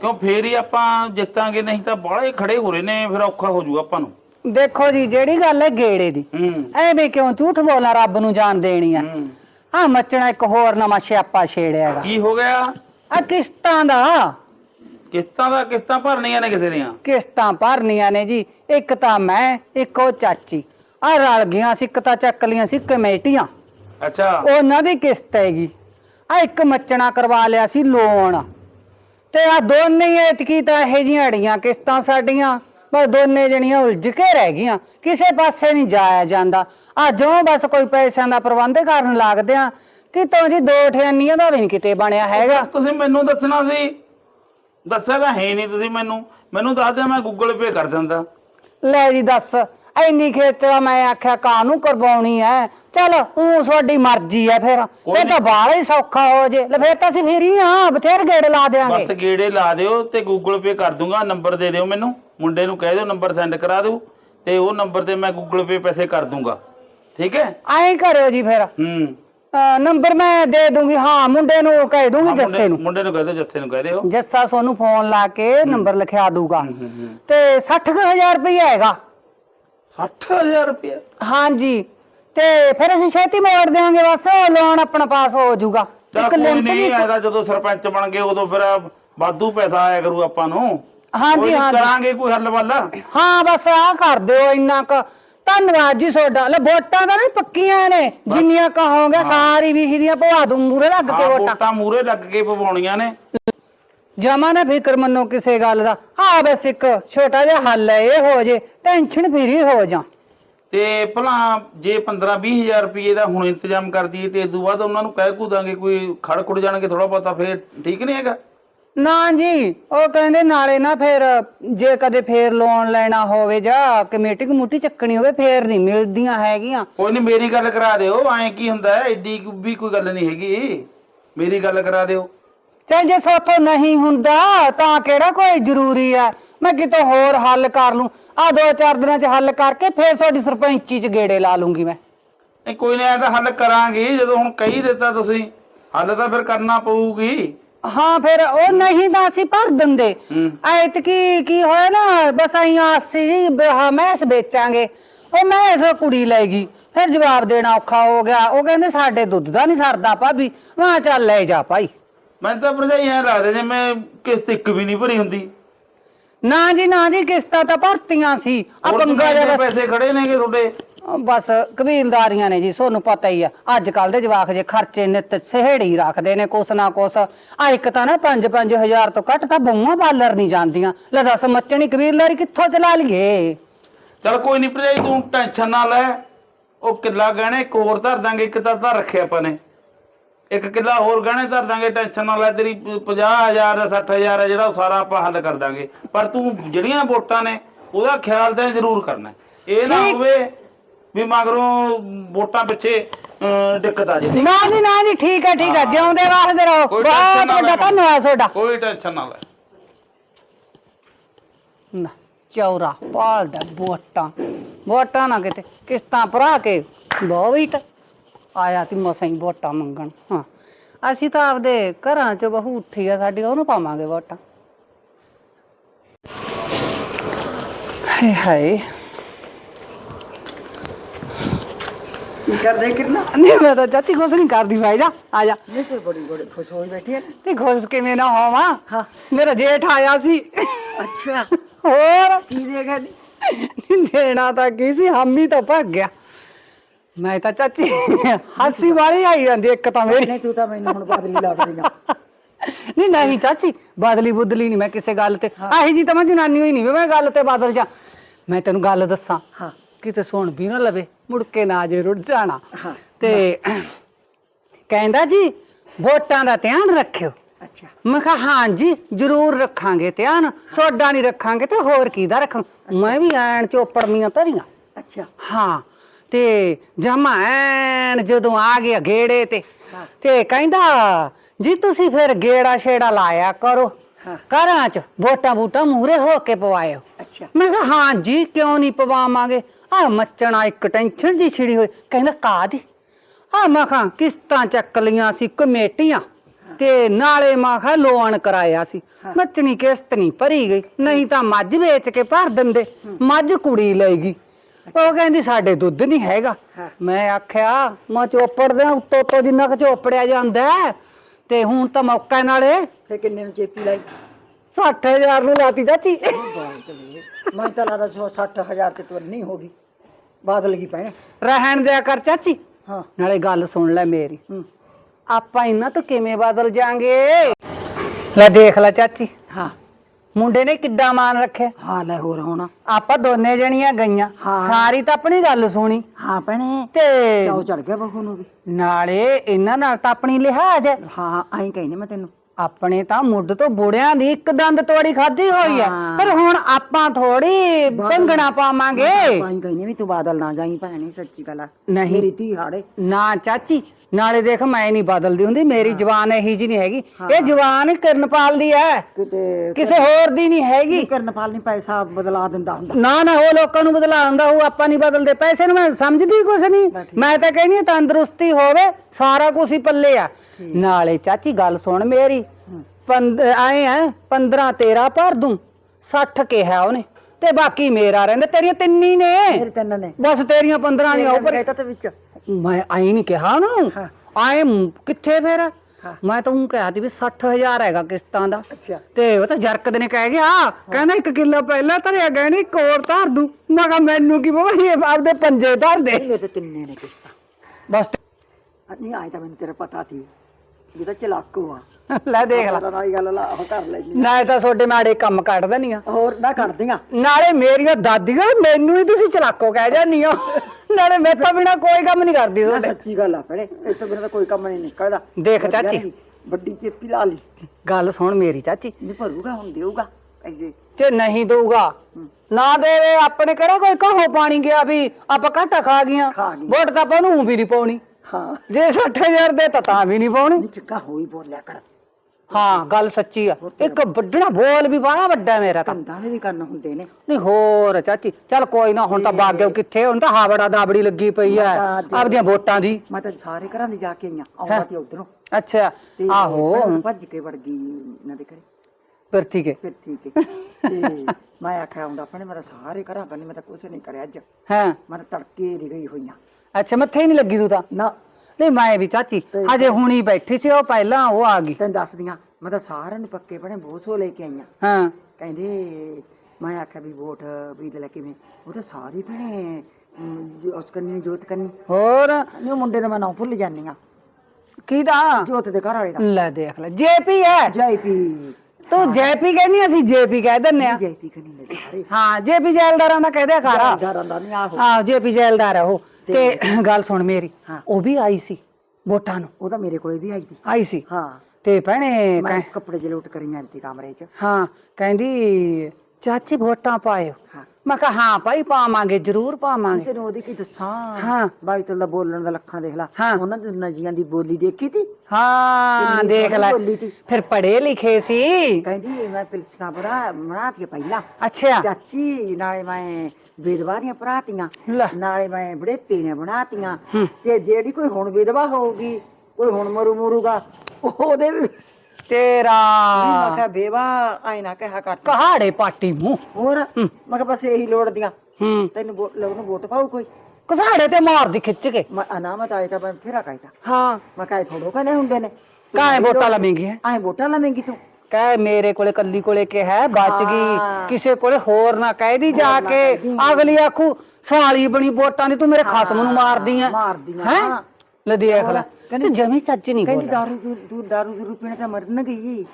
ਕਿਉਂ ਫੇਰ ਹੀ ਆਪਾਂ ਜਿੱਤਾਂਗੇ ਨਹੀਂ ਤਾਂ ਬਾਹਲੇ ਖੜੇ ਹੋ ਰਹੇ ਨੇ ਫਿਰ ਔਖਾ ਹੋ ਜੂ ਆਪਾਂ ਨੂੰ। ਦੇਖੋ ਜੀ ਜਿਹੜੀ ਗੱਲ ਹੈ ਗੇੜੇ ਦੀ ਹੂੰ। ਐਵੇਂ ਕਿਉਂ ਝੂਠ ਬੋਲਣਾ ਰੱਬ ਨੂੰ ਜਾਣ ਦੇਣੀ ਆ? ਹੂੰ। ਆ ਮੱਚਣਾ ਇੱਕ ਹੋਰ ਨਵਾਂ ਸਿਆਪਾ ਛੇੜਿਆ ਹੈਗਾ ਕੀ ਹੋ ਗਿਆ? ਆ ਕਿਸ਼ਤਾਂ ਦਾ। ਕਿਸ਼ਤਾਂ ਦਾ ਕਿਸ਼ਤਾਂ ਭਰਨੀਆਂ ਨੇ ਕਿਸੇ ਦੀਆਂ? ਕਿਸ਼ਤਾਂ ਭਰਨੀਆਂ ਨੇ ਜੀ ਇੱਕ ਤਾਂ ਮੈਂ ਇੱਕ ਉਹ ਚਾਚੀ। ਆ ਰਲ ਗਈਆਂ ਸੀ ਇੱਕ ਤਾਂ ਚੱਕ ਲੀਆਂ ਸੀ ਕਮੇਟੀਆਂ। ਅੱਛਾ। ਉਹਨਾਂ ਦੀ ਕਿਸ਼ਤ ਹੈਗੀ। ਆ ਇੱਕ ਮੱਚਣਾ ਕਰਵਾ ਲਿਆ ਸੀ ਲੋਨ। ਤੇ ਆ ਦੋਨੇ ਹੀ ਐਤਕੀ ਤਾਂ ਇਹ ਜਿਹੀਆਂ ਅੜੀਆਂ ਕਿਸ਼ਤਾਂ ਸਾਡੀਆਂ ਬਸ ਦੋਨੇ ਜਣੀਆਂ ਉਲਝ ਕੇ ਰਹਿ ਗਈਆਂ। ਕਿਸੇ ਪਾਸੇ ਨਹੀਂ ਜਾਇਆ ਜਾਂਦਾ। ਆ ਜੋ ਬਸ ਕੋਈ ਪੈਸਿਆਂ ਦਾ ਪ੍ਰਬੰਧ ਕਰਨ ਲੱਗਦੇ ਆ ਕਿਤੋਂ ਜੀ ਦੋ ਠਿਆਨੀਆਂ ਦਾ ਵੀ ਨਹੀਂ ਕਿਤੇ ਬਣਿਆ ਹੈਗਾ। ਤੁਸੀਂ ਮੈਨੂੰ ਦੱਸਣਾ ਸੀ। ਦੱਸਿਆ ਤਾਂ ਹੈ ਨਹੀਂ ਤੁਸੀਂ ਮੈਨੂੰ। ਮੈਨੂੰ ਦੱਸ ਦਿਆ ਮੈਂ ਗੂਗਲ ਪੇ ਕਰ ਦਿੰਦਾ। ਲੈ ਜੀ ਦੱਸ। ਐਨੀ ਖੇਚਲਾ ਮੈਂ ਆਖਿਆ ਕਾਹਨੂੰ ਕਰਵਾਉਣੀ ਐ? ਚਲ ਉਹ ਤੁਹਾਡੀ ਮਰਜ਼ੀ ਐ ਫਿਰ। ਇਹ ਤਾਂ ਬਾਹਲਾ ਹੀ ਸੌਖਾ ਹੋ ਜੇ। ਲੈ ਫਿਰ ਤਾਂ ਅਸੀਂ ਫਿਰ ਹੀ ਆ ਬਥੇਰ ਗੇੜ ਲਾ ਬਸ ਦੇਾਂਗੇ ਗੇੜੇ ਲਾ ਦਿਓ ਤੇ ਗੂਗਲ ਪੇ ਕਰ ਦੂੰਗਾ ਨੰਬਰ ਦੇ ਦਿਓ ਮੈਨੂੰ। ਮੁੰਡੇ ਨੂੰ ਕਹਿ ਦਿਓ ਨੰਬਰ ਸੈਂਡ ਕਰਾ ਦਿਓ ਤੇ ਉਹ ਨੰਬਰ ਤੇ ਮੈਂ ਗੂਗਲ ਪੇ ਪੈਸੇ ਕਰ ਦੂੰਗਾ। ਠੀਕ ਹੈ ਐਂ ਕਰਿਓ ਜੀ ਫਿਰ। ਹੂੰ। ਅਹ ਨੰਬਰ ਮੈਂ ਦੇ ਦੂੰਗੀ। ਹਾਂ ਮੁੰਡੇ ਨੂੰ ਕਹਿ ਦੂੰਗੀ ਹਾਂ, ਜੱਸੇ ਮੁੰਡੇ ਨੂੰ। ਮੁੰਡੇ ਨੂੰ ਕਹਿ ਦਿਓ ਜੱਸੇ ਨੂੰ ਕਹਿ ਦਿਓ। ਜੱਸਾ ਸੋਨੂੰ ਫੋਨ ਲਾ ਕੇ ਨੰਬਰ ਲਿਖਿਆ ਦੂਗਾ ਹੂੰ, ਹੂੰ। ਤੇ 60000 ਰੁਪਇਆ ਹੈਗਾ। 60000 ਰੁਪਏ। ਹਾਂਜੀ। ਤੇ ਫਿਰ ਅਸੀਂ ਛੇਤੀ ਮੋੜ ਦਿਆਂਗੇ ਬਸ ਲੋਨ ਆਪਣਾ ਪਾਸ ਹੋ ਜਾਊਗਾ। ਤਾਂ ਇੱਕ ਕੋਈ ਨਹੀਂ ਆਇਦਾ ਜਦੋਂ ਸਰਪੰਚ ਬਣ ਗਏ ਉਦੋਂ ਫਿਰ ਵਾਧੂ ਪੈਸਾ ਆਇਆ ਕਰੂ ਆਪਾਂ ਨੂੰ। ਹਾਂਜੀ, ਹਾਂਜੀ। ਕਰਾਂਗੇ ਕੋਈ ਹੱਲ ਵੱਲ। ਹਾਂ ਬਸ ਆ ਕਰ ਦਿਓ ਇੰਨਾ ਕ। ਧੰਨਵਾਦ ਜੀ ਤੁਹਾਡਾ। ਲੈ ਵੋਟਾਂ ਤਾਂ ਨਹੀਂ ਪੱਕੀਆਂ ਨੇ ਜਿੰਨੀਆਂ ਕਹੋਗੇ ਸਾਰੀ ਵੀਹ ਦੀਆਂ ਪਵਾ ਦੂੰ ਮੂਰੇ ਲੱਗ ਕੇ ਹਾਂ ਵੋਟਾਂ। ਵੋਟਾਂ ਮੂਰੇ ਲੱਗ ਕੇ ਪਵਾਉਣੀਆਂ ਨੇ। ਜਮਾ ਨਾ ਫਿਕਰ ਮੰਨੋ ਕਿਸੇ ਗੱਲ ਦਾ। ਹਾਂ ਬਸ ਇੱਕ ਛੋਟਾ ਜਿਹਾ ਹੱਲ ਹੈ ਇਹ ਹੋ ਜੇ। ਟੈਨਸ਼ਨ ਫਰੀ ਹੋ ਜਾ। ਤੇ ਭਲਾ ਜੇ 15 20000 ਰੁਪਏ ਦਾ ਹੁਣ ਇੰਤਜ਼ਾਮ ਕਰ ਦਈਏ ਤੇ ਇਦੋਂ ਬਾਅਦ ਉਹਨਾਂ ਨੂੰ ਕਹਿ ਕੂ ਦਾਂਗੇ ਕੋਈ ਖੜ ਖੁੜ ਜਾਣਗੇ ਥੋੜਾ ਬਹੁਤਾ ਫੇਰ ਠੀਕ ਨਹੀਂ ਹੈਗਾ? ਨਾ ਜੀ ਉਹ ਕਹਿੰਦੇ ਨਾਲੇ ਨਾ ਫਿਰ ਜੇ ਕਦੇ ਫੇਰ ਲੋਨ ਲੈਣਾ ਹੋਵੇ ਜਾਂ ਕਮੇਟੀ ਕਮੂਟੀ ਚੱਕਣੀ ਹੋਵੇ ਫੇਰ ਨਹੀਂ ਮਿਲਦੀਆਂ ਹੈਗੀਆਂ। ਕੋਈ ਨਹੀਂ ਮੇਰੀ ਗੱਲ ਕਰਾ ਦਿਓ ਐਂ ਕੀ ਹੁੰਦਾ ਹੈ ਏਡੀ ਕੁ ਵੀ ਕੋਈ ਗੱਲ ਨਹੀਂ ਹੈਗੀ। ਮੇਰੀ ਗੱਲ ਕਰਾ ਦਿਓ। ਚੱਲ ਜੇ ਸੋਥੋਂ ਨਹੀਂ ਹੁੰਦਾ ਤਾਂ ਕਿਹੜਾ ਕੋਈ ਜ਼ਰੂਰੀ ਆ ਮੈਂ ਕਿਤੋਂ ਹੋਰ ਹੱਲ ਕਰ ਲੂੰ। ਆ ਦੋ ਚਾਰ ਦਿਨਾਂ 'ਚ ਹੱਲ ਕਰਕੇ ਫੇਰ ਤੁਹਾਡੀ ਸਰਪੰਚੀ 'ਚ ਗੇੜੇ ਲਾ ਲੂੰਗੀ ਮੈਂ। ਨਹੀਂ ਕੋਈ ਨਹੀਂ ਐ ਤਾਂ ਹੱਲ ਕਰਾਂਗੇ ਜਦੋਂ ਹੁਣ ਕਹੀ ਦਿੱਤਾ ਤੁਸੀਂ ਹੱਲ ਤਾਂ ਫਿਰ ਕਰਨਾ ਪਊਗੀ। ਹਾਂ ਫਿਰ ਉਹ ਨਹੀਂ ਤਾਂ ਅਸੀਂ ਭਰ ਦਿੰਦੇ। ਹੂੰ। ਐਤਕੀ ਕੀ ਹੋਇਆ ਨਾ ਬਸ ਅਸੀਂ ਆਸੀ ਜੀ ਬ- ਹਾਂ, ਮੈਸ ਵੇਚਾਂਗੇ। ਉਹ ਮੈਸ ਕੁੜੀ ਲੈ ਗਈ ਫਿਰ ਜਵਾਬ ਦੇਣਾ ਔਖਾ ਹੋ ਗਿਆ। ਉਹ ਕਹਿੰਦੇ ਸਾਡੇ ਦੁੱਧ ਦਾ ਨਹੀਂ ਸਰਦਾ ਭਾਬੀ। ਮੈਂ ਕਿਹਾ ਚੱਲ ਲੈ ਜਾ ਭਾਈ। ਮੈਂ ਤਾਂ ਭਰਜਾਈ ਐ ਲੱਗਦਾ ਜੇ ਮੈਂ ਕਿਸ਼ਤ ਇੱਕ ਵੀ ਨਹੀਂ ਭਰੀ ਹੁੰਦੀ। ਨਾ ਜੀ ਨਾ ਜੀ ਕਿਸ਼ਤਾਂ ਤਾਂ ਭਰਤੀਆਂ ਸੀ। ਆ ਹੋਰ ਪੰਗਾ ਜਿਹਾ ਬਸ ਪੈਸੇ ਖੜੇ ਨੇਗੇ ਤੁਹਾਡੇ? ਬਸ ਕਬੀਲਦਾਰੀਆਂ ਨੇ ਜੀ ਤੁਹਾਨੂੰ ਪਤਾ ਹੀ ਆ। ਅੱਜ ਕੱਲ ਦੇ ਜਵਾਕ ਜੇ ਖਰਚੇ ਨਿਤ ਸਹੇੜੀ ਰੱਖਦੇ ਨੇ ਕੁਛ ਨਾ ਕੁਛ। ਆ ਇੱਕ ਤਾਂ ਨਾ 5-5000 ਤੋਂ ਘੱਟ ਤਾਂ ਬਹੂਆਂ ਬਾਲਰ ਨਹੀਂ ਜਾਂਦੀਆਂ। ਲੈ ਦੱਸ ਮੱਚਣੀ ਕਬੀਲਦਾਰੀ ਕਿੱਥੋਂ ਚਲਾ ਲਈਏ? ਚਲ ਕੋਈ ਨਹੀਂ ਭਰਜਾਈ ਤੂੰ ਟੈਨਸ਼ਨ ਨਾ ਲੈ। ਉਹ ਕਿੱਲਾ ਗਹਿਣੇ ਇੱਕ ਹੋਰ ਧਰ ਦਾਂਗੇ ਇੱਕ ਤਾਂ ਧਰ ਰੱਖਿਆ ਆਪਾਂ ਨੇ। ਇੱਕ ਕਿੱਲਾ ਹੋਰ ਗਹਿਣੇ ਧਰ ਦਾਂਗੇ ਟੈਨਸ਼ਨ ਨਾ ਲੈ ਤੇਰੀ 50000 ਦਾ 60000 ਹੈ ਜਿਹੜਾ ਉਹ ਸਾਰਾ ਆਪਾਂ ਹੱਲ ਕਰ ਦਾਂਗੇ। ਪਰ ਤੂੰ ਜਿਹੜੀਆਂ ਵੋਟਾਂ ਨੇ ਉਹਦਾ ਖਿਆਲ ਤਾਂ ਜ਼ਰੂਰ ਕਰਨਾ। ਇਹ ਨਾ ਹੋਵੇ ਵੀ ਮਗਰੋਂ ਵੋਟਾਂ ਪਿੱਛੇ ਅਹ, ਦਿੱਕਤ ਆ ਜੇ। ਨਾ ਜੀ ਨਾ ਜੀ ਠੀਕ ਹੈ ਠੀਕ ਹੈ। ਜਿਉਂਦੇ ਵਾਸਦੇ ਰਹੋ। ਕੋਈ ਬਹੁਤ ਨਾ ਵੱਡਾ ਲੈ। ਧੰਨਵਾਦ ਤੁਹਾਡਾ। ਕੋਈ ਟੈਨਸ਼ਨ ਨਾ ਲੈ। ਨਾ ਚੌਰਾ ਪਾਲਦਾ ਵੋਟਾਂ। ਵੋਟਾਂ ਨਾ ਕਿਤੇ ਕਿਸ਼ਤਾਂ ਭਰਾ ਕੇ ਵੀਟ ਆਇਆ ਤੀ ਮਸਾਂ ਹੀ ਵੋਟਾਂ ਮੰਗਣ ਹਾਂ। ਅਸੀਂ ਤਾਂ ਆਪਦੇ ਘਰਾਂ ਚ ਬਹੂ ਉੱਠੀ ਆ ਸਾਡੀ ਉਹਨੂੰ ਪਾਵਾਂਗੇ ਵੋਟਾਂ। ਹਾਏ ਹਾਏ। ਕੀ ਕਰਦੇ ਕਿਰਨਾ? ਨਹੀਂ ਮੈਂ ਤਾਂ ਚਾਚੀ ਕੁਛ ਨਹੀਂ ਕਰਦੀ ਭਾਈ ਜਾ ਆ ਜਾ। ਨਹੀਂ ਤੇ ਬੜੀ ਬੜੀ ਖੁਸ਼ ਹੋਈ ਬੈਠੀ ਹੈ ਤੇ ਖੁਸ਼ ਕਿਵੇਂ ਨਾ ਹੋਵਾਂ? ਹਾਂ। ਮੇਰਾ ਜੇਠ ਆਇਆ ਸੀ। ਅੱਛਾ। ਹੋਰ? ਕੀ ਦੇਗਾ ਦੇਣਾ ਤਾਂ ਕੀ ਸੀ ਹਾਮੀ ਤਾਂ ਭੱਗ ਗਿਆ। ਮੈਂ ਤਾਂ ਚਾਚੀ ਹਾਸੀ ਵਾਲੀ ਆਈ ਜਾਂਦੀ ਇੱਕ ਤਾਂ ਮੇਰੀ। ਨਹੀਂ ਤੂੰ ਤਾਂ ਮੈਨੂੰ ਹੁਣ ਬਦਲੀ ਲੱਗਦੀ ਆ। ਨਹੀਂ ਨਹੀਂ ਚਾਚੀ ਬਦਲੀ ਬੁਦਲੀ ਨਹੀਂ ਮੈਂ ਕਿਸੇ ਗੱਲ ਤੇ। ਆਹੀ ਜੀ ਤਾਂ ਮੈਂ ਜਨਾਨੀ ਹੋਈ ਨਹੀਂ ਵੀ ਮੈਂ ਗੱਲ ਤੇ ਬਦਲ ਜਾ। ਮੈਂ ਤੈਨੂੰ ਗੱਲ ਦੱਸਾਂ ਹਾਂ। ਕਿਤੇ ਸੁਣ ਵੀ ਨਾ ਲਵੇ ਮੁੜ ਕੇ ਨਾ ਜੇ ਰੁੱਟ ਜਾਣਾ। ਤੇ ਕਹਿੰਦਾ ਜੀ ਵੋਟਾਂ ਦਾ ਧਿਆਨ ਰੱਖਿਓ। ਅੱਛਾ। ਮੈਂ ਕਿਹਾ ਹਾਂ ਜੀ ਜ਼ਰੂਰ ਰੱਖਾਂਗੇ ਧਿਆਨ। ਸੋਡਾ ਨਹੀਂ ਰੱਖਾਂਗੇ ਤੇ ਹੋਰ ਕਿਹਦਾ ਰੱਖਾਂ? ਮੈਂ ਵੀ ਐਣ ਚੋਪੜਮੀਆਂ ਧਰੀਆਂ। ਅੱਛਾ। ਹਾਂ। ਤੇ ਜਮਾ ਐਨ ਜਦੋਂ ਆ ਗਿਆ ਗੇੜੇ ਤੇ। ਤੇ ਕਹਿੰਦਾ ਜੀ ਤੁਸੀਂ ਫਿਰ ਗੇੜਾ ਛੇੜਾ ਲਾਇਆ ਕਰੋ। ਘਰਾਂ 'ਚ ਵੋਟਾਂ ਬੂਟਾਂ ਮੂਹਰੇ ਹੋ ਕੇ ਪਵਾਇਓ। ਅੱਛਾ। ਮੈਂ ਕਿਹਾ ਹਾਂ ਜੀ ਕਿਉਂ ਨਹੀਂ ਪਵਾਵਾਂਗੇ? ਆ ਮੱਚਣਾ ਇੱਕ ਟੈਨਸ਼ਨ ਜੀ ਛਿੜੀ ਹੋਈ। ਕਹਿੰਦਾ ਕਾਦੀ ਆ ਮੈਂ ਕਿਹਾ ਕਿਸ਼ਤਾਂ ਚੱਕ ਲੀਆਂ ਸੀ ਕਮੇਟੀਆਂ ਤੇ ਨਾਲੇ ਮੈਂ ਕਿਹਾ ਲੋਨ ਕਰਾਇਆ ਸੀ। ਮੱਚਣੀ ਕਿਸ਼ਤ ਨਹੀਂ ਭਰੀ ਗਈ। ਨਹੀਂ ਤਾਂ ਮੱਝ ਵੇਚ ਕੇ ਭਰ ਦਿੰਦੇ। ਮੱਝ ਕੁੜੀ ਲਏਗੀ ਉਹ ਕਹਿੰਦੀ ਸਾਡੇ ਦੁੱਧ ਨਹੀਂ ਹੈਗਾ। ਹਾਂ। ਮੈਂ ਆਖਿਆ ਮੈਂ ਚੋਪੜਦੇ ਆ ਉੱਤੋਂ ਉੱਤੋਂ ਜਿੰਨਾ ਕੁ ਚੋਪੜਿਆ ਜਾਂਦਾ ਹੈ। ਤੇ ਹੁਣ ਤਾਂ ਮੌਕਾ ਨਾਲੇ। ਫੇ ਕਿੰਨੇ ਨੂੰ ਚੇਪੀ ਲਾਈ? 60000 ਨੂੰ ਲਾਤੀ ਚਾਚੀ। ਮੈਂ ਤਾਂ ਸੱਠ ਹਜ਼ਾਰ ਤੇ ਤੁਰ ਨਹੀਂ ਹੋਗੀ। ਬਾਦਲ ਗਈ ਪੈਣੇ? ਰਹਿਣ ਦਿਆ ਕਰ ਚਾਚੀ। ਹਾਂ। ਨਾਲੇ ਗੱਲ ਸੁਣ ਲੈ ਮੇਰੀ। ਹੂੰ। ਆਪਾਂ ਇਹਨਾਂ ਤੋਂ ਕਿਵੇਂ ਬਦਲ ਜਾਾਂਗੇ? ਲੈ ਦੇਖ ਲੈ ਚਾਚੀ। ਹਾਂ। ਮੁੰਡੇ ਨੇ ਕਿੱਡਾ ਮਾਨ ਰੱਖਿਆ? ਹਾਂ ਲੈ ਹੋਰ ਹੋਣਾ। ਆਪਾਂ ਦੋਨੇ ਜਣੀਆਂ ਗਈਆਂ। ਹਾਂ। ਸਾਰੀ ਤਾਂ ਆਪਣੀ ਗੱਲ ਸੁਣੀ। ਹਾਂ ਭੈਣੇ। ਤੇ ਚਾਉ ਚੜ ਗਿਆ ਬਹੂ ਨੂੰ ਵੀ। ਨਾਲੇ ਇਹਨਾਂ ਨਾਲ ਤਾਂ ਆਪਣੀ ਲਿਹਾਜ਼ ਹੈ। ਹਾਂ ਐਂ ਕਹਿੰਦੇ ਮੈਂ ਤੈਨੂੰ। ਆਪਣੇ ਤਾਂ ਮੁੱਢ ਤੋਂ ਬੁੜਿਆਂ ਦੀ ਇੱਕ ਦੰਦ ਤੋੜੀ ਖਾਧੀ ਹੋਈ ਹੈ। ਹਾਂ। ਪਰ ਹੁਣ ਆਪਾਂ ਥੋੜੀ ਭੰਗਣਾ ਪਾਵਾਂਗੇ। ਪਾਈ ਕਹਿੰਦੇ ਵੀ ਤੂੰ ਬਾਦਲ ਨਾ ਜਾਈ ਭੈਣੇ ਸੱਚੀ ਗੱਲ ਆ। ਨਹੀਂ। ਮੇਰੀ ਧੀ ਹਾੜੇ। ਨਾ ਚਾਚੀ ਨਾਲੇ ਦੇਖ ਮੈਂ ਨਹੀਂ ਬਦਲਦੀ ਹੁੰਦੀ ਮੇਰੀ ਜ਼ਬਾਨ ਇਹੀ ਜੀ ਨਹੀਂ ਹੈਗੀ। ਇਹ ਜ਼ਬਾਨ ਕਿਰਨਪਾਲ ਦੀ ਹੈ। ਕਿਤੇ ਕਿਸੇ ਹੋਰ ਦੀ ਨਹੀਂ ਹੈਗੀ। ਕਰਨਪਾਲ ਨਹੀਂ ਪੈਸਾ ਬਦਲਾ ਦਿੰਦਾ ਹੁੰਦਾ। ਨਾ ਨਾ ਉਹ ਲੋਕਾਂ ਨੂੰ ਬਦਲਾ ਹੁੰਦਾ ਉਹ ਆਪਾਂ ਨਹੀਂ ਬਦਲਦੇ। ਪੈਸੇ ਨੂੰ ਮੈਂ ਸਮਝਦੀ ਕੁਛ ਨਹੀਂ। ਮੈਂ ਤਾਂ ਕਹਿੰਦੀ ਹਾਂ ਤੰਦਰੁਸਤੀ ਹੋਵੇ ਸਾਰਾ ਕੁਝ ਹੀ ਪੱਲੇ ਆ। ਨਾਲੇ ਚਾਚੀ ਗੱਲ ਸੁਣ ਮੇਰੀ। ਪੰਦ ਆਏ ਆ 15 13 ਭਰ ਦੂੰ। 60 ਕਿਹਾ ਉਹਨੇ। ਤੇ ਬਾਕੀ ਮੇਰਾ ਰਹਿੰਦਾ ਤੇਰੀਆਂ ਤਿੰਨੀ ਨੇ। ਮੇਰੇ ਤਿੰਨ ਨੇ। ਬਸ ਤੇਰੀਆਂ 15 ਦੀਆਂ ਉੱਪਰ। ਕਹਿਤਾ ਤੇ ਵਿੱਚ। ਮੈਂ ਆਈ ਨਹੀਂ ਕਿਹਾ ਹਾਂ। ਆਏ ਮ- ਕਿੱਥੇ ਫੇਰ? ਹਾਂ। ਮੈਂ ਤਾਂ ਉਹ ਕਿਹਾ ਸੀ ਵੀ 60000 ਹੈਗਾ ਕਿਸ਼ਤਾਂ ਦਾ। ਅੱਛਾ। ਤੇ ਉਹ ਤਾਂ ਜਰਕਦ ਨੇ ਕਹਿ ਗਿਆ। ਕਹਿੰਦਾ ਇੱਕ ਕਿਲੋ ਪਹਿਲਾਂ ਧਰਿਆ ਗਿਆ ਨਹੀਂ ਇੱਕ ਹੋਰ ਧਰ ਦੂੰ। ਮੈਂ ਕਿਹਾ ਮੈਨੂੰ ਕੀ ਪਤਾ ਇਹ ਆਪਦੇ ਪੰਜੇ ਧਰ ਦੇ। ਮੇਰੇ ਤੇ ਤਿੰਨੇ ਨੇ ਕਿਸ਼ਤਾ? ਬਸ। ਨਹੀਂ ਆਏ ਤਾਂ ਮੈਨੂੰ ਤੇਰਾ ਪਤਾ ਸੀ ਜਿਹਦਾ ਚਲਾਕੂ ਆ। ਲੈ ਦੇਖ ਲੈ। ਪਤਾ ਨਾਲ ਹੀ ਗੱਲ ਲਾ ਉਹ ਕਰ ਲੈਣੀ ਨਾਲੇ ਤਾਂ ਤੁਹਾਡੇ ਮਾੜੇ ਕੰਮ ਕੱਢ ਦੇਣੀਆਂ ਹੋਰ ਨਾ ਕਰਦੀਆਂ ਨਾਲੇ ਮੇਰੀਆਂ ਦਾਦੀਆਂ ਮੈਨੂੰ ਹੀ ਤੁਸੀਂ ਚਲਾਕੋ ਕਹਿ ਜਾਂਦੀਆਂ ਨਾਲੇ ਮੇਰੇ ਤੋਂ ਬਿਨਾ ਕੋਈ ਕੰਮ ਨਹੀਂ ਕਰਦੀ ਤੁਹਾਡੇ। ਸੱਚੀ ਗੱਲ ਆ ਭੈਣੇ ਤੋਂ ਬਿਨਾਂ ਤਾਂ ਕੋਈ ਕੰਮ ਨਹੀਂ ਨਿਕਲਦਾ। ਦੇਖ ਵਧੀਆ ਚਾਚੀ। ਵੱਡੀ ਚੇਪੀ ਲਾ ਲਈ। ਗੱਲ ਸੁਣ ਮੇਰੀ ਚਾਚੀ। ਨਹੀਂ ਭਰੂਗਾ ਹੁਣ ਦੇਊਗਾ ਐਸੇ ਜੇ ਨਹੀਂ ਦਊਗਾ ਨਾ ਦੇਵੇ ਆਪਣੇ ਕਿਹੜਾ ਕੋਈ ਕਹੋ ਪਾਣੀ ਗਿਆ ਵੀ ਆਪਾਂ ਘਾਟਾ ਖਾ ਗਈਆਂ। ਖਾ ਗਈਆਂ। ਵੋਟ ਤਾਂ ਆਪਾਂ ਨੂੰ ਵੀ ਨਹੀਂ ਪਾਉਣੀ। ਹਾਂ। ਜੇ 60000 ਦੇ ਤਾਂ ਤਾਂ ਵੀ ਨਹੀਂ ਪਾਉਣੀ। ਨਹੀਂ ਚਿੱਕਾ ਹੋਈ ਬੋਲਿਆ ਕਰ। ਹਾਂ ਗੱਲ ਸੱਚੀ ਆ। ਇੱਕ ਵੱਡਣਾ ਬੋਲ ਵੀ ਬਾਹਲਾ ਵੱਡਾ ਮੇਰਾ ਤਾਂ। ਕੰਦਾਂ ਦੇ ਵੀ ਕੰਨ ਹੁੰਦੇ ਨੇ। ਨਹੀਂ ਹੋਰ ਚਾਚੀ ਚੱਲ ਕੋਈ ਨਾ ਹੁਣ ਤਾਂ ਬਾਗਿਓ ਕਿੱਥੇ ਹੁਣ ਤਾਂ ਹਾਵੜਾ ਦਾਬੜੀ ਲੱਗੀ ਪਈ ਐ ਆਪਦੀਆਂ ਵੋਟਾਂ ਦੀ। ਮੈਂ ਤਾਂ ਸਾਰੇ ਘਰਾਂ ਦੀ ਜਾ ਕੇ ਆਈਆਂ ਆਉਂਦਾ ਤੇ ਉਧਰੋਂ। ਅੱਛਾ ਤੇ ਆਹੋ। ਭੱਜ ਕੇ ਵੜ ਗਈ ਇਹਨਾਂ ਦੇ ਘਰੇ। ਫਿਰ ਠੀਕ ਹੈ। ਫਿਰ ਠੀਕ ਹੈ। ਤੇ ਮੈਂ ਆਖਿਆ ਆਉਂਦਾ ਆਪਣੇ ਮੇਰਾ ਸਾਰੇ ਘਰਾਂ ਕੰਨੀ ਮੈਂ ਤਾਂ ਕੁਛ ਨਹੀਂ ਕਰਿਆ ਅੱਜ। ਹਾਂ? ਮੈਂ ਤੜਕੇ ਦੀ ਗਈ ਹੋਈਆਂ ਅੱਛਾ ਮੱਥੇ ਹੀ ਨਹੀਂ ਲੱਗੀ ਤੂੰ ਤਾਂ? ਨਾ ਨਹੀਂ ਮੈਂ ਵੀ ਚਾਚੀ ਹਜੇ ਹੁਣੀ ਬੈਠੀ ਸੀ ਉਹ ਪਹਿਲਾਂ ਉਹ ਆ ਗਈ। ਤੈਨੂੰ ਦੱਸਦੀਆਂ ਮੈਂ ਤਾਂ ਸਾਰਿਆਂ ਨੂੰ ਪੱਕੇ ਬਣੇ ਬੋਸੋ ਲੈ ਕੇ ਆਈਆਂ ਹਾਂ। ਕਹਿੰਦੇ ਮੈਂ ਆਖਿਆ ਵੀ ਵੋਟ ਵੀ ਲੈ ਕਿਵੇਂ ਉਹ ਤਾਂ ਸਾਰੀ ਭੈਣੇ ਉਸ ਕੰਨੀ ਜੋਤ ਕੰਨੀ। ਹੋਰ? ਨਹੀਂ ਉਹ ਮੁੰਡੇ ਦਾ ਮੈਂ ਨਾਂ ਭੁੱਲ ਜਾਂਦੀ ਆ। ਕਿਹਦਾ ਜੋਤ ਦੇ ਘਰ ਵਾਲੇ ਦਾ। ਲੈ ਦੇਖ ਲੈ ਜੇਪੀ ਹੈ? ਜੈ ਪੀ ਤੂੰ ਜੇਪੀ ਕਹਿੰਦੀ ਅਸੀਂ ਜੇਪੀ ਕਹਿ ਦਿੰਨੇ ਆ। ਜੈ ਪੀ ਕੰਨੀ ਨੇ ਸਾਰੇ। ਹਾਂ ਜੇਪੀ ਜੈਲਦਾਰਾਂ ਦਾ ਕਹਿ ਦਿਆ ਕਰ। ਦਾਰਾਂ ਦਾ ਨਹੀਂ ਆਹੋ। ਹਾਂ ਜੇਪੀ ਜੈਲਦਾਰ ਹੈ ਉਹ। ਤੇ ਗੱਲ ਸੁਣ ਮੇਰੀ ਹਾਂ। ਉਹ ਵੀ ਆਈ ਸੀ ਵੋਟਾਂ ਨੂੰ। ਉਹ ਤਾਂ ਮੇਰੇ ਕੋਲੇ ਵੀ ਆਈ ਸੀ। ਆਈ ਸੀ? ਹਾਂ। ਤੇ ਭੈਣੇ ਮੈਂ ਕਹਿ- ਕੱਪੜੇ ਜਿਹੇ ਲੋਟ ਕਰੀ ਜਾਂਦੀ ਕਮਰੇ 'ਚ। ਹਾਂ ਕਹਿੰਦੀ ਚਾਚੀ ਵੋਟਾਂ ਪਾਇਓ। ਹਾਂ। ਮੈਂ ਕਿਹਾ ਹਾਂ ਭਾਈ ਪਾਵਾਂਗੇ ਜ਼ਰੂਰ ਪਾਵਾਂਗੇ। ਤੈਨੂੰ ਉਹਦੀ ਕੀ ਦੱਸਾਂ? ਹਾਂ। ਬਾਈ ਤੋਂ ਦਾ ਬੋਲਣ ਦਾ ਲੱਖਣ ਦੇਖ ਲੈ। ਹਾਂ। ਉਹਨਾਂ ਦੀ ਨਜੀਆਂ ਦੀ ਬੋਲੀ ਦੇਖੀ ਤੀ? ਹਾਂ ਕਿੰਨੀ ਦੇਖ ਸੋਹਣੀ ਲੈ। ਬੋਲੀ ਤੀ। ਫਿਰ ਪੜ੍ਹੇ ਲਿਖੇ ਸੀ। ਕਹਿੰਦੀ ਮੈਂ ਪਿਲਸਣਾ ਬੜਾ ਬਣਾਤੀ ਪਹਿਲਾਂ। ਅੱਛਾ। ਚਾਚੀ ਨਾਲੇ ਮੈਂ ਵਿਧਵਾ ਦੀਆਂ ਭਰਾਤੀਆਂ ਲੈ। ਨਾਲੇ ਮੈਂ ਬੜੇਪੇ ਨੇ ਬਣਾਤੀਆਂ। ਤੇ ਜਿਹੜੀ ਕੋਈ ਹੁਣ ਵਿਧਵਾ ਹੋਊਗੀ ਕੋਈ ਹੁਣ ਮਰੂ ਮਰੂਗਾ ਉਹਦੇ ਵੀ ਤੇਰਾ ਮੈਂ ਕਿਹਾ ਬੇਵਾ ਆਈ ਨਾ ਕਹਿਆ ਕਰ। ਕਹਾੜੇ ਪਾਟੀ ਮੂੰਹ। ਹੋਰ। ਮੈਂ ਕਿਹਾ ਬਸ ਇਹੀ ਲੋੜ ਦੀਆਂ ਹੂੰ। ਤੈਨੂੰ ਵੋਟ ਲੋਕ ਨੂੰ ਵੋਟ ਪਾਉ ਕੋਈ? ਕਸਾੜੇ ਤੇ ਮਾਰਦੀ ਖਿੱਚ ਕੇ। ਮੈਂ ਅਨਾਮਤ ਆਏ ਤਾਂ ਮੈਂ ਫੇਰਾ ਕਾਇਦਾ ਹਾਂ। ਮੈਂ ਕਾਇ ਥੋੜੋ ਕਨੇ ਹੁੰਦੇ ਨੇ। ਕਾਹੇ ਵੋਟਾਂ ਲਵੇਂਗੀ ਹੈ? ਆਏ ਵੋਟਾਂ ਲਵੇਂਗੀ ਤੂੰ? ਕਹਿ ਮੇਰੇ ਕੋਲੇ ਕੱਲੀ ਕੋਲੇ ਕਿ ਹੈ ਬਚ ਗਈ। ਕਿਸੇ ਕੋਲੇ ਹੋਰ ਨਾ ਕਹਿ ਦੀ ਜਾ ਕੇ। ਅਗਲੀ ਆਖੂ ਸਾਲੀ ਬਣੀ ਵੋਟਾਂ ਦੀ ਤੂੰ ਮੇਰੇ ਖਸਮ ਨੂੰ ਮਾਰਦੀ ਆ। ਮਾਰਦੀਆਂ ਹੈ? ਲੈ ਦੇਖ ਲੈ। ਕਹਿੰਦੀ- ਤੂੰ ਜਮੀ ਚੱਜ ਨਹੀਂ ਕਹਿੰਦੀ ਬੋਲ ਦਾਰੂ ਦੂ- ਦੂ ਦਾਰੂ ਦੂਰੂ ਪੀਣੇ ਤਾਂ ਮਰਨ ਗਈ।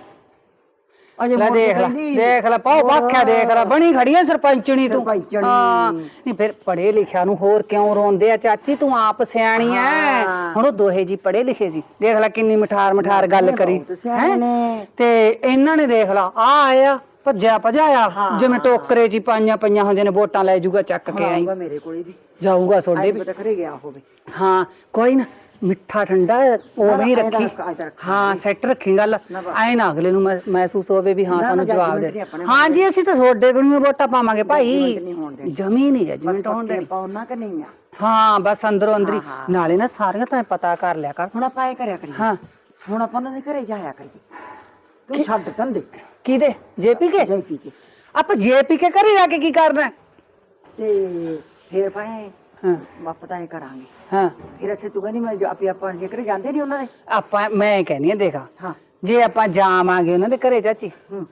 ਅਜੇ ਲੈ ਮੁੜ ਕੇ ਦੇਖ ਲੈ ਕਹਿੰਦੀ, ਦੇਖ ਲੈ ਪਾਉ ਬਾਖਿਆ ਦੇਖ ਲੈ ਬਣੀ ਖੜੀ ਐ ਸਰਪੰਚਣੀ ਤੂੰ। ਸਰਪੰਚਣੀ। ਹਾਂ ਨਹੀਂ ਫਿਰ ਪੜੇ ਲਿਖਿਆ ਨੂੰ ਹੋਰ ਕਿਉਂ ਰੋਂਦੇ ਆ ਚਾਚੀ ਤੂੰ ਆਪ ਸਿਆਣੀ ਐ। ਹਾਂ। ਹੁਣ ਉਹ ਦੋਹੇ ਜੀ ਪੜੇ ਲਿਖੇ ਸੀ। ਦੇਖ ਲੈ ਕਿੰਨੀ ਮਠਾਰ ਮਠਾਰ ਗੱਲ ਕਰੀ। ਬਹੁਤ ਸਿਆਣੇ ਹੈਂ? ਨੇ। ਤੇ ਇਹਨਾਂ ਨੇ ਦੇਖ ਲਾ ਆ ਆਇਆ ਭੱਜਿਆ ਭਜਾਇਆ। ਜਿਵੇਂ ਟੋਕਰੇ ਜੀ ਪਾਈਆਂ ਪਈਆਂ ਹੁੰਦੀਆਂ ਨੇ ਵੋਟਾਂ ਲੈ ਜੂਗਾ ਚੱਕ ਕੇ ਆਈ। ਆਊਗਾ ਮੇਰੇ ਕੋਲੇ ਵੀ। ਜਾਊਗਾ ਤੁਹਾਡੇ ਵੀ। ਪਤਾ ਕਰੇ ਗਿਆ ਹੋਵੇ। ਹਾਂ ਕੋਈ ਨਾ। ਮਿੱਠਾ ਠੰਡਾ ਉਵੇਂ ਹੀ ਰੱਖੀ। ਹਾਂ ਸੈੱਟ ਰੱਖੀ ਗੱਲ। ਐ ਨਾ ਅਗਲੇ ਨੂੰ ਮਹਿ- ਮਹਿਸੂਸ ਹੋਵੇ ਵੀ ਹਾਂ ਸਾਨੂੰ ਜਵਾਬ ਦੇ। ਹਾਂ ਜੀ ਅਸੀਂ ਤਾਂ ਤੁਹਾਡੇ ਕੋਲ ਵੋਟਾਂ ਪਾਵਾਂਗੇ ਭਾਈ। Judgment ਨਹੀਂ ਦੇਣੀ। ਜਜਮੈਂਟ ਹੋਣ ਪੱਕੇ ਦੇ ਪਾਉਣਾ ਕਿ ਨਹੀਂ ਆ? ਹਾਂ ਬਸ ਅੰਦਰੋਂ ਅੰਦਰੀ। ਨਾਲੇ ਨਾ ਸਾਰੀਆਂ ਤਾਂ ਪਤਾ ਕਰ ਲਿਆ ਕਰ। ਹੁਣ ਆਪਾਂ ਇਹ ਕਰਿਆ ਕਰੀਏ। ਹਾਂ। ਹੁਣ ਆਪਾਂ ਉਹਨਾਂ ਦੇ ਘਰੇ ਜਾਇਆ ਕਰੀਏ। ਤੂੰ ਛੱਡ ਤੰਦੇ ਕਿਹਦੇ? ਜੇਪੀ ਕੇ ਜਾਈ ਪੀ ਕੇ ਆਪਾਂ ਜੇਪੀ ਕੇ ਘਰੇ ਜਾ ਕੇ ਕੀ ਕਰਨਾ ਹੈ? ਤੇ ਫੇਰ ਭਾਵੇਂ ਹਾਂ। ਆਪਾਂ ਤਾਂ ਇਹ ਕਰਾਂਗੇ। ਹਾਂ। ਫਿਰ ਅਸੀਂ ਤੂੰ ਕਹਿੰਦੀ ਮੈਂ ਜੋ ਆਪੇ ਆਪਾਂ ਜੇ ਘਰੇ ਜਾਂਦੇ ਨਹੀਂ ਉਹਨਾਂ ਦੇ। ਆਪਾਂ ਮੈਂ ਕਹਿੰਦੀ ਆ ਦੇਖਾ। ਹਾਂ। ਜੇ ਆਪਾਂ ਜਾਵਾਂਗੇ ਉਹਨਾਂ ਦੇ ਘਰੇ ਚਾਚੀ ਹੂੰ।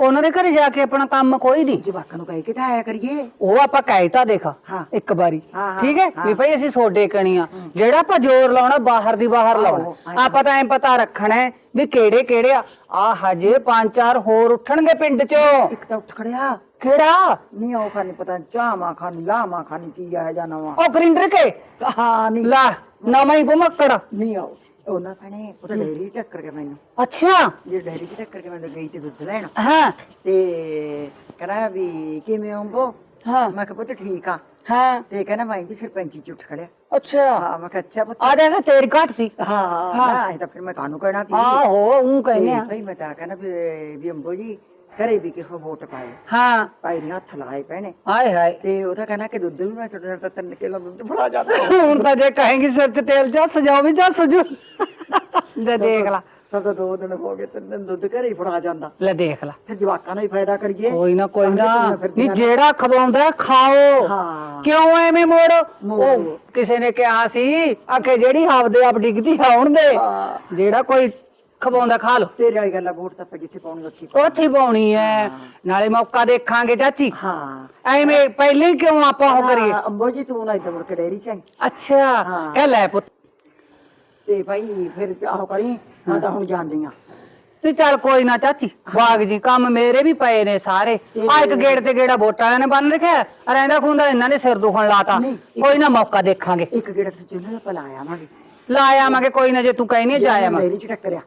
ਉਹਨਾਂ ਦੇ ਘਰੇ ਜਾ ਕੇ ਆਪਣਾ ਕੰਮ ਕੋਈ ਨਹੀਂ। ਜਵਾਕਾਂ ਨੂੰ ਕਹਿ ਕੇ ਤਾਂ ਆਇਆ ਕਰੀਏ। ਉਹ ਆਪਾਂ ਕਹਿਤਾ ਦੇਖਾ ਹਾਂ। ਇੱਕ ਵਾਰੀ। ਹਾਂ, ਹਾਂ, ਠੀਕ ਹੈ? ਵੀ ਭਾਈ ਅਸੀਂ ਸੋਡੇ ਕਣੀਆਂ। ਜਿਹੜਾ ਆਪਾਂ ਜ਼ੋਰ ਲਾਉਣਾ ਬਾਹਰ ਦੀ ਬਾਹਰ ਲਾਉਣਾ। ਆਹੋ, ਆਪਾਂ ਤਾਂ ਐ ਪਤਾ ਰੱਖਣਾ ਹੈ ਵੀ ਕਿਹੜੇ ਕਿਹੜੇ ਆ। ਆ ਹਜੇ ਪੰਜ ਚਾਰ ਹੋਰ ਉੱਠਣਗੇ ਪਿੰਡ ਚੋਂ। ਇੱਕ ਤਾਂ ਉੱਠ ਖੜਿਆ। ਕਿਹੜਾ? ਨਹੀਂ ਉਹ ਖਾਨੀ ਪਤਾ ਚਾਹਾਂ ਖਾਨੀ ਲਾਹਾਂ ਖਾਨੀ ਕੀ ਆ ਜਾਂ ਨਵਾਂ। ਉਹ ਗਰਿੰਡਰ ਕੇ? ਕਹਾਣੀ ਲਾ ਨਵਾਂ ਹੀ ਬਮੱਕੜ ਨਹੀਂ ਆਓ ਉਹਨਾਂ ਭੈਣੇ ਉਹ ਤਾਂ ਡੈਰੀ ਟੱਕਰ ਗਿਆ ਮੈਨੂੰ। ਅੱਛਾ। ਜੇ ਡੈਰੀ ਚ ਟੱਕਰ ਕੇ ਮੈਂ ਤਾਂ ਗਈ ਤੇ ਦੁੱਧ ਲੈਣ। ਹਾਂ। ਤੇ ਕਹਿੰਦਾ ਵੀ ਕਿਵੇਂ ਆਉਂਬੋ ਹਾਂ। ਮੈਂ ਕਿਹਾ ਪੁੱਤ ਠੀਕ ਆ। ਹਾਂ। ਤੇ ਕਹਿੰਦਾ ਮੈਂ ਵੀ ਸਰਪੰਚੀ ਚ ਉੱਠ ਖੜਿਆ। ਅੱਛਾ। ਹਾਂ ਮੈਂ ਕਿਹਾ ਅੱਛਾ ਪੁੱਤ। ਆ ਦੇਖ ਤੇਰੀ ਘੱਟ ਸੀ। ਹਾਂ ਹਾਂ। ਇਹ ਤਾਂ ਫਿਰ ਮੈਂ ਕਾਹਨੂੰ ਕਹਿਣਾ ਸੀ ਆਹੋ ਉਹ ਕਹਿੰਦੇ ਆ। ਭਈ ਮੈਂ ਤਾਂ ਕਹਿੰਦਾ ਵੀ ਵੀ ਅੰਬੋ ਜੀ ਘਰੇ ਵੀ ਕਿਹੋ ਵੋਟ ਪਾਏ। ਹਾਂ। ਭਾਈ ਨੇ ਹੱਥ ਲਾਏ ਭੈਣੇ। ਹਾਏ ਹਾਏ। ਤੇ ਉਹ ਤਾਂ ਕਹਿੰਦਾ ਕਿ ਦੁੱਧ ਵੀ ਮੈਂ ਛੋਟਾ ਛੋਟਾ ਤਿੰਨ ਕਿਲੋ ਦੁੱਧ ਫੜਾ ਜਾਂਦਾ ਹੁਣ ਤਾਂ ਜੇ ਕਹੇਂਗੀ ਸਿਰ 'ਚ ਤੇਲ ਜਾ ਸਜਾਓ ਵੀ ਜਾ ਸਜੂ। ਲੈ ਦੇਖ ਲਾ। ਤੋਂ ਦੋ ਦਿਨ ਹੋ ਗਏ ਤਿੰਨ ਦਿਨ ਦੁੱਧ ਘਰੇ ਹੀ ਫੜਾ ਜਾਂਦਾ। ਲੈ ਦੇਖ ਲਾ। ਫਿਰ ਜਵਾਕਾਂ ਨੂੰ ਹੀ ਫਾਇਦਾ ਕਰੀਏ। ਕੋਈ ਨਾ ਕੋਈ ਨਾ। ਨਹੀਂ। ਜਿਹੜਾ ਖਵਾਉਂਦਾ ਖਾਓ। ਹਾਂ। ਕਿਉਂ ਐਵੇਂ ਮੋੜ। ਉਹ ਕਿਸੇ ਨੇ ਕਿਹਾ ਸੀ ਆਖੇ ਜਿਹੜੀ ਆਪਦੇ ਆਪ ਡਿੱਗਦੀ ਆਉਣ ਦੇ। ਜਿਹੜਾ ਕੋਈ ਖਵਾਉਂਦਾ ਖਾ ਲੋ ਤੇਰੇ ਵਾਲੀ ਗੱਲ ਆ ਵੋਟ ਤਾਂ ਆਪਾਂ ਜਿੱਥੇ ਪਾਉਣੀ ਉੱਥੇ ਉੱਥੇ ਹੀ ਪਾਉਣੀ ਐ। ਨਾਲੇ ਮੌਕਾ ਦੇਖਾਂਗੇ ਚਾਚੀ। ਹਾਂ। ਐਵੇਂ ਪਹਿਲੇ ਹੀ ਕਿਉਂ ਆਪਾਂ ਉਹ ਕਰੀਏ? ਹਾਂ, ਅੰਬੋ ਜੀ ਤੂੰ ਨਾ ਇੱਧਰ ਮੁੜ ਕੇ ਡੈਰੀ ਚ ਆਈ। ਅੱਛਾ ਹਾਂ। ਕਹਿ ਲੈ ਪੁੱਤ। ਤੇ ਭਾਈ ਫਿਰ ਆਹੋ ਕਰੀ ਮੈਂ ਤਾਂ ਹੁਣ ਜਾਂਦੀ ਆ। ਤੇ ਚੱਲ ਕੋਈ ਨਾ ਚਾਚੀ ਬਾਗ ਜੀ ਕੰਮ ਮੇਰੇ ਵੀ ਪਏ ਨੇ ਸਾਰੇ। ਆ ਇੱਕ ਗੇੜ ਤੇ ਗੇੜਾ ਵੋਟ ਵਾਲਿਆਂ ਨੇ ਬੰਨ ਰੱਖਿਆ ਰਹਿੰਦਾ ਖੁੰਦਾ ਇਹਨਾਂ ਨੇ ਸਿਰ ਦੁਖਣ ਲਾਤਾ। ਨਹੀਂ, ਇੱਕ- ਕੋਈ ਨਾ ਮੌਕਾ ਦੇਖਾਂਗੇ। ਇੱਕ ਗੇੜਾ ਤੇ ਚੁੱਲ੍ਹੇ ਦਾ ਭਲਾ ਆਵਾਂਗੇ। ਲਾ ਆਵਾਂਗੇ ਕੋਈ ਨਾ ਜੇ ਤੂੰ ਕਹਿਨੀ ਆ, ਜਾ ਆਵਾਂਗੇ ਡੈਰੀ ਚ ਟੱਕਰਿਆ।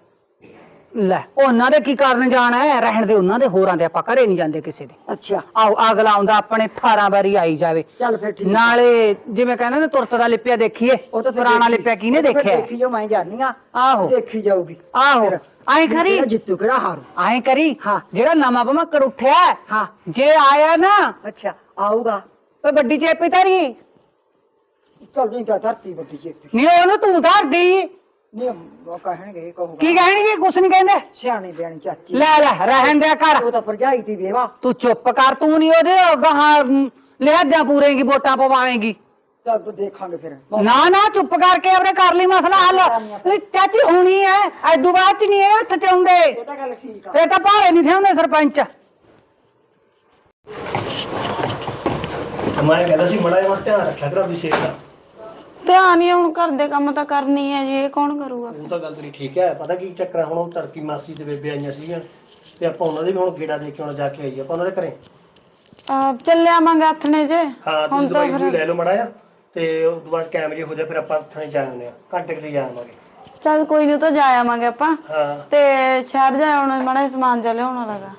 ਲੈ ਉਹਨਾਂ ਦੇ ਕੀ ਕਰਨ ਜਾਣਾ ਹੈ? ਰਹਿਣ ਦੇ ਉਹਨਾਂ ਦੇ ਹੋਰਾਂ ਦੇ ਆਪਾਂ ਘਰੇ ਨਹੀਂ ਜਾਂਦੇ ਕਿਸੇ ਦੇ। ਅੱਛਾ। ਆਓ ਅਗਲਾ ਆਉਂਦਾ ਆਪਣੇ 18 ਵਾਰੀ ਆਈ ਜਾਵੇ। ਚੱਲ ਫਿਰ ਠੀਕ ਨਾਲੇ ਜਿਵੇਂ ਕਹਿੰਦੇ ਨੇ ਤੁਰਤ ਦਾ ਲਿਪਿਆ ਦੇਖੀਏ। ਉਹ ਤਾਂ ਫਿਰ ਪੁਰਾਣਾ ਦੇਖੀ- ਲਿਪਿਆ ਕਿਹਨੇ ਉਹ ਤਾਂ ਫਿਰ ਦੇਖਿਆ? ਦੇਖੀ ਜੋ ਮੈਂ ਜਾਣੀ ਆ। ਆਹੋ। ਦੇਖੀ ਜਾਊਗੀ। ਆਹੋ। ਕਰੀ। ਕਿਹੜਾ ਜਿੱਤੂ ਕਿਹੜਾ ਹਾਰੂ। ਐਂ ਕਰੀ। ਹਾਂ। ਜਿਹੜਾ ਨਵਾਂ ਭਮੱਕੜ ਉੱਠਿਆ ਹੈ, ਹਾਂ ਜੇ ਆਇਆ ਨਾ ਅੱਛਾ ਆਊਗਾ। ਓਏ ਵੱਡੀ ਚੇਪੀ ਧਰੀ। ਚੱਲ ਨਹੀਂ ਤਾਂ ਧਰਤੀ ਵੱਡੀ ਚ ਨਹੀਂ ਉਹਨੂੰ ਤੂੰ ਧਰਦੀ। ਨਹੀਂ ਉਹ ਕਹਿਣਗੇ ਕਹੂਗਾ। ਕੀ ਕਹਿਣਗੇ? ਕੁਛ ਨਹੀਂ ਕਹਿੰਦੇ? ਸਿਆਣੀ ਬਿਆਣੀ ਚਾਚੀ। ਲੈ ਲੈ ਰਹਿਣ ਦਿਆ ਕਰ ਉਹ ਤਾਂ ਭਰਜਾਈ ਦੀ ਵੇਵਾ। ਤੂੰ ਚੁੱਪ ਕਰ ਤੂੰ ਨਹੀਂ ਉਹਦੇ ਗਾਹਾਂ ਲਿਹਾਜ਼ਾਂ ਪੂਰੇਗੀ ਵੋਟਾਂ ਪਵਾਵੇਂਗੀ। ਚੱਲ ਤੂੰ ਦੇਖਾਂਗੇ ਫਿਰ। ਨਾ ਨਾ ਚੁੱਪ ਕਰਕੇ ਆਪਣੇ ਕਰ ਲਈ ਮਸਲਾ ਹੱਲ। ਚਾਚੀ ਹੋਣੀ ਐ ਐਦੂ ਬਾਅਦ ਚ ਨਹੀਂ ਇਹ ਹੱਥ ਚ ਆਉਂਦੇ। ਇਹ ਤਾਂ ਗੱਲ ਠੀਕ ਆ। ਇਹ ਤਾਂ ਭਾਰੇ ਨਹੀਂ ਥਿਆਉਂਦੇ ਸਰਪੰਚ। ਮੈਂ ਕਹਿੰਦਾ ਸੀ ਮੜਾ ਜਿਹਾ ਧਿਆਨ ਰੱਖਿਆ ਕਰ ਸਿਹਤ ਦਾ। ਧਿਆਨ ਹੀ ਹੁਣ ਘਰ ਦੇ ਕੰਮ ਤਾਂ ਕਰਨੀ ਹੈ ਜੀ ਇਹ ਕੌਣ ਕਰੂਗਾ ਉਹ ਤਾਂ ਗੱਲ ਤੇਰੀ ਠੀਕ ਹੈ ਪਤਾ ਕੀ ਚੱਕਰ ਆ, ਹੁਣ ਉਹ ਤੜਕੀ ਮਾਸੀ ਤੇ ਬੇਬੇ ਆਈਆਂ ਸੀਗੀਆਂ ਤੇ ਆਪਾਂ ਉਹਨਾਂ ਦੇ ਵੀ ਹੁਣ ਗੇੜਾ ਦੇ ਕੇ ਹੁਣ ਜਾ ਕੇ ਆਈਏ ਆਪਾਂ ਉਹਨਾਂ ਦੇ ਘਰੇ? ਆ ਚੱਲਿਆ ਆਵਾਂਗੇ ਹੱਥਨੇ ਜੇ। ਹਾਂ ਤੁਸੀਂ ਦਵਾਈ ਵੀ ਲੈ ਲਓ ਮੜਾ ਜਿਹਾ ਤੇ ਉਸ ਤੋਂ ਬਾਅਦ ਕੈਮਰੇ ਹੋ ਜਾ ਫਿਰ ਆਪਾਂ ਥਾਂ ਜਾ ਆਉਂਦੇ ਆ ਘੰਟੇ ਕੁ ਜਾ ਆਵਾਂਗੇ। ਚੱਲ ਕੋਈ ਨਹੀਂ ਤਾਂ ਜਾ ਆਵਾਂਗੇ ਆਪਾਂ। ਹਾਂ। ਤੇ ਸ਼ਹਿਰ ਜਾ ਆਉਣਾ ਮਾੜਾ ਜਿਹਾ ਸਮਾਨ ਜਾ ਲਿਆਉਣਾ ਲਗਾ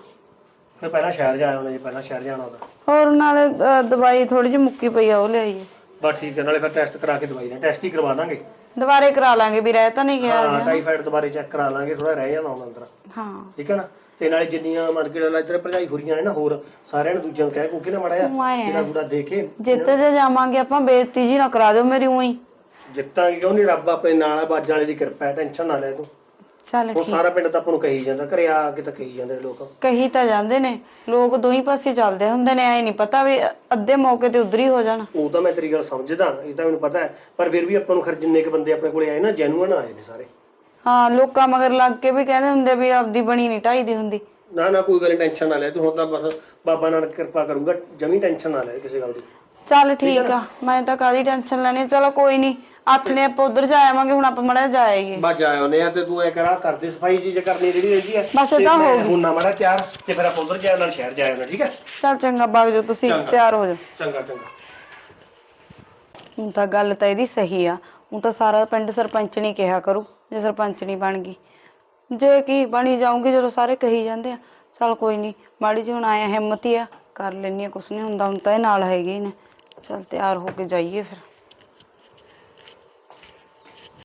ਫਿਰ ਪਹਿਲਾਂ ਸ਼ਹਿਰ ਜਾ ਆਉਣਾ ਜੀ ਪਹਿਲਾਂ ਸ਼ਹਿਰ ਜਾਣਾ ਉਹਦਾ। ਹੋਰ ਨਾਲੇ ਅ, ਦਵਾਈ ਥੋੜੀ ਜਿਹੀ ਮੁੱਕੀ ਪਈ ਆ ਉਹ ਲਿਆਈਏ ਬਸ ਠੀਕ ਹੈ ਨਾਲੇ ਫਿਰ ਟੈਸਟ ਕਰਾ ਕੇ ਦਵਾਈ ਦਾ ਟੈਸਟ ਹੀ ਕਰਵਾ ਦਾਂਗੇ। ਦੁਬਾਰੇ ਕਰਾ ਲਾਂਗੇ ਵੀ ਰਹਿ ਤਾਂ ਨਹੀਂ ਗਿਆ ਹਾਂ ਟਾਈਫਾਈਡ ਦੁਬਾਰੇ ਚੈੱਕ ਕਰਾ ਲਾਂਗੇ ਥੋੜਾ ਰਹਿ ਜਾਣਾ ਹੁਣ ਅੰਦਰ। ਹਾਂ। ਠੀਕ ਹੈ ਨਾ? ਤੇ ਨਾਲੇ ਜਿੰਨੀਆਂ ਮਨ ਕੇ ਨਾਲ ਇੱਧਰ ਭਰਜਾਈ ਹੋਰੀਆਂ ਨੇ ਨਾ ਹੋਰ ਸਾਰਿਆਂ ਨੂੰ ਦੂਜਿਆਂ ਨੂੰ ਕਹਿ ਕੋ ਨਾ ਮੜਾ ਜਾ ਆਏਂ ਆ। ਜਿਹੜਾ ਗੁੜਾ ਦੇ ਕੇ ਜਿੱਤੇ ਜੇ ਜਾਵਾਂਗੇ ਆਪਾਂ ਬੇਇੱਜ਼ਤੀ ਜੀ ਨਾ ਕਰਾ ਦਿਓ ਮੇਰੀ ਉਹੀ ਜਿੱਤਾਂਗੇ ਕਿਉਂ ਨਹੀਂ ਰੱਬ ਆਪਣੇ ਨਾਲ ਆ ਬਾਜਾਂ ਵਾਲੇ ਦੀ ਕਿਰਪਾ ਹੈ ਟੈਨਸ਼ਨ ਨਾ ਲੈ ਤੂੰ। ਚੱਲ ਹੁਣ ਸਾਰਾ ਪਿੰਡ ਤਾਂ ਆਪਾਂ ਨੂੰ ਕਹੀ ਜਾਂਦਾ ਘਰੇ ਆ ਕੇ ਤਾਂ ਕਹੀ ਜਾਂਦੇ ਨੇ ਲੋਕ। ਕਹੀ ਤਾਂ ਜਾਂਦੇ ਨੇ ਲੋਕ ਦੋਈ ਪਾਸੇ ਚੱਲਦੇ ਹੁੰਦੇ ਨੇ ਐ ਨਹੀਂ ਪਤਾ ਵੀ ਅੱਧੇ ਮੌਕੇ ਤੇ ਉਧਰ ਹੀ ਹੋ ਜਾਣ। ਉਹ ਤਾਂ ਮੈਂ ਤੇਰੀ ਗੱਲ ਸਮਝਦਾ ਇਹ ਤਾਂ ਮੈਨੂੰ ਪਤਾ ਹੈ ਪਰ ਫਿਰ ਵੀ ਆਪਾਂ ਨੂੰ ਖਰ ਜਿੰਨੇ ਕ ਬੰਦੇ ਆਪਣੇ ਕੋਲੇ ਆਏ ਨਾ ਜੈਨੂਅਨ ਆਏ ਨੇ ਸਾਰੇ। ਹਾਂ ਲੋਕਾਂ ਮਗਰ ਲੱਗ ਕੇ ਵੀ ਕਹਿੰਦੇ ਹੁੰਦੇ ਵੀ ਆਪਦੀ ਬਣੀ ਨਹੀਂ ਢਾਈ ਦੀ ਹੁੰਦੀ। ਨਾ ਨਾ ਕੋਈ ਗੱਲ ਟੈਨਸ਼ਨ ਨਾ ਲੈ ਤੂੰ ਹੁਣ ਤਾਂ ਬਸ ਬਾਬਾ ਨਾਨਕ ਕਿਰਪਾ ਕਰੂਗਾ ਜਮੀ ਟੈਨਸ਼ਨ ਨਾ ਲੈ ਕਿਸੇ ਗੱਲ ਦੀ। ਚੱਲ ਠੀਕ ਆ ਮੈਂ ਤਾਂ ਕਾਦੀ ਟੈਨਸ਼ਨ ਲੈਣੀ ਆ, ਚਲੋ ਕੋਈ ਨਹੀਂ ਨੇ ਆਪਾਂ ਉਧਰ ਜਾ ਆਵਾਂਗੇ ਹੁਣ ਆਪਾਂ ਮੜਾ ਜਾ ਆਈਏ ਬਸ ਜਾ ਆਉਨੇ ਆ ਤੇ ਤੂੰ ਐ ਕਰਾ ਕਰਦੇ ਸਫ਼ਾਈ ਜੀ ਜੇ ਕਰਨੀ ਜਿਹੜੀ ਰਹਿੰਦੀ ਹੈ ਬਸ ਇਹ ਤਾਂ ਹੋ ਹੁਣ ਨਾ ਮੜਾ ਤਿਆਰ ਤੇ ਫਿਰ ਆਪਾਂ ਉਧਰ ਜਾ ਨਾਲ ਸ਼ਹਿਰ ਜਾ ਆਉਣਾ ਠੀਕ ਹੈ ਚੱਲ ਚੰਗਾ ਬਾਗ ਜੋ ਤੁਸੀਂ ਤਿਆਰ ਹੋ ਜਾਓ। ਚੰਗਾ ਚੰਗਾ। ਹੁਣ ਤਾਂ ਗੱਲ ਤਾਂ ਇਹਦੀ ਸਹੀ ਆ ਹੁਣ ਤਾਂ ਸਾਰਾ ਪਿੰਡ ਸਰਪੰਚ ਨਹੀਂ ਕਿਹਾ ਕਰੂ ਜੇ ਸਰਪੰਚ ਨਹੀਂ ਬਣ ਗਈ। ਜੇ ਕੀ ਬਣੀ ਜਾਊਂਗੀ ਜਦੋਂ ਸਾਰੇ ਕਹੀ ਜਾਂਦੇ ਆ ਚੱਲ ਕੋਈ ਨਹੀਂ ਮਾੜੀ ਜਿਹੀ ਹੁਣ ਆਇਆ ਹਿੰਮਤ ਹੀ ਆ ਕਰ ਲੈਣੀ ਆ ਕੁਛ ਨਹੀਂ ਹੁੰਦਾ ਹੁਣ ਤਾਂ ਇਹ ਨਾਲ ਹੈਗੇ ਹੀ ਨੇ। ਚੱਲ ਤਿਆਰ ਹੋ ਕੇ ਜਾਈਏ ਫਿਰ।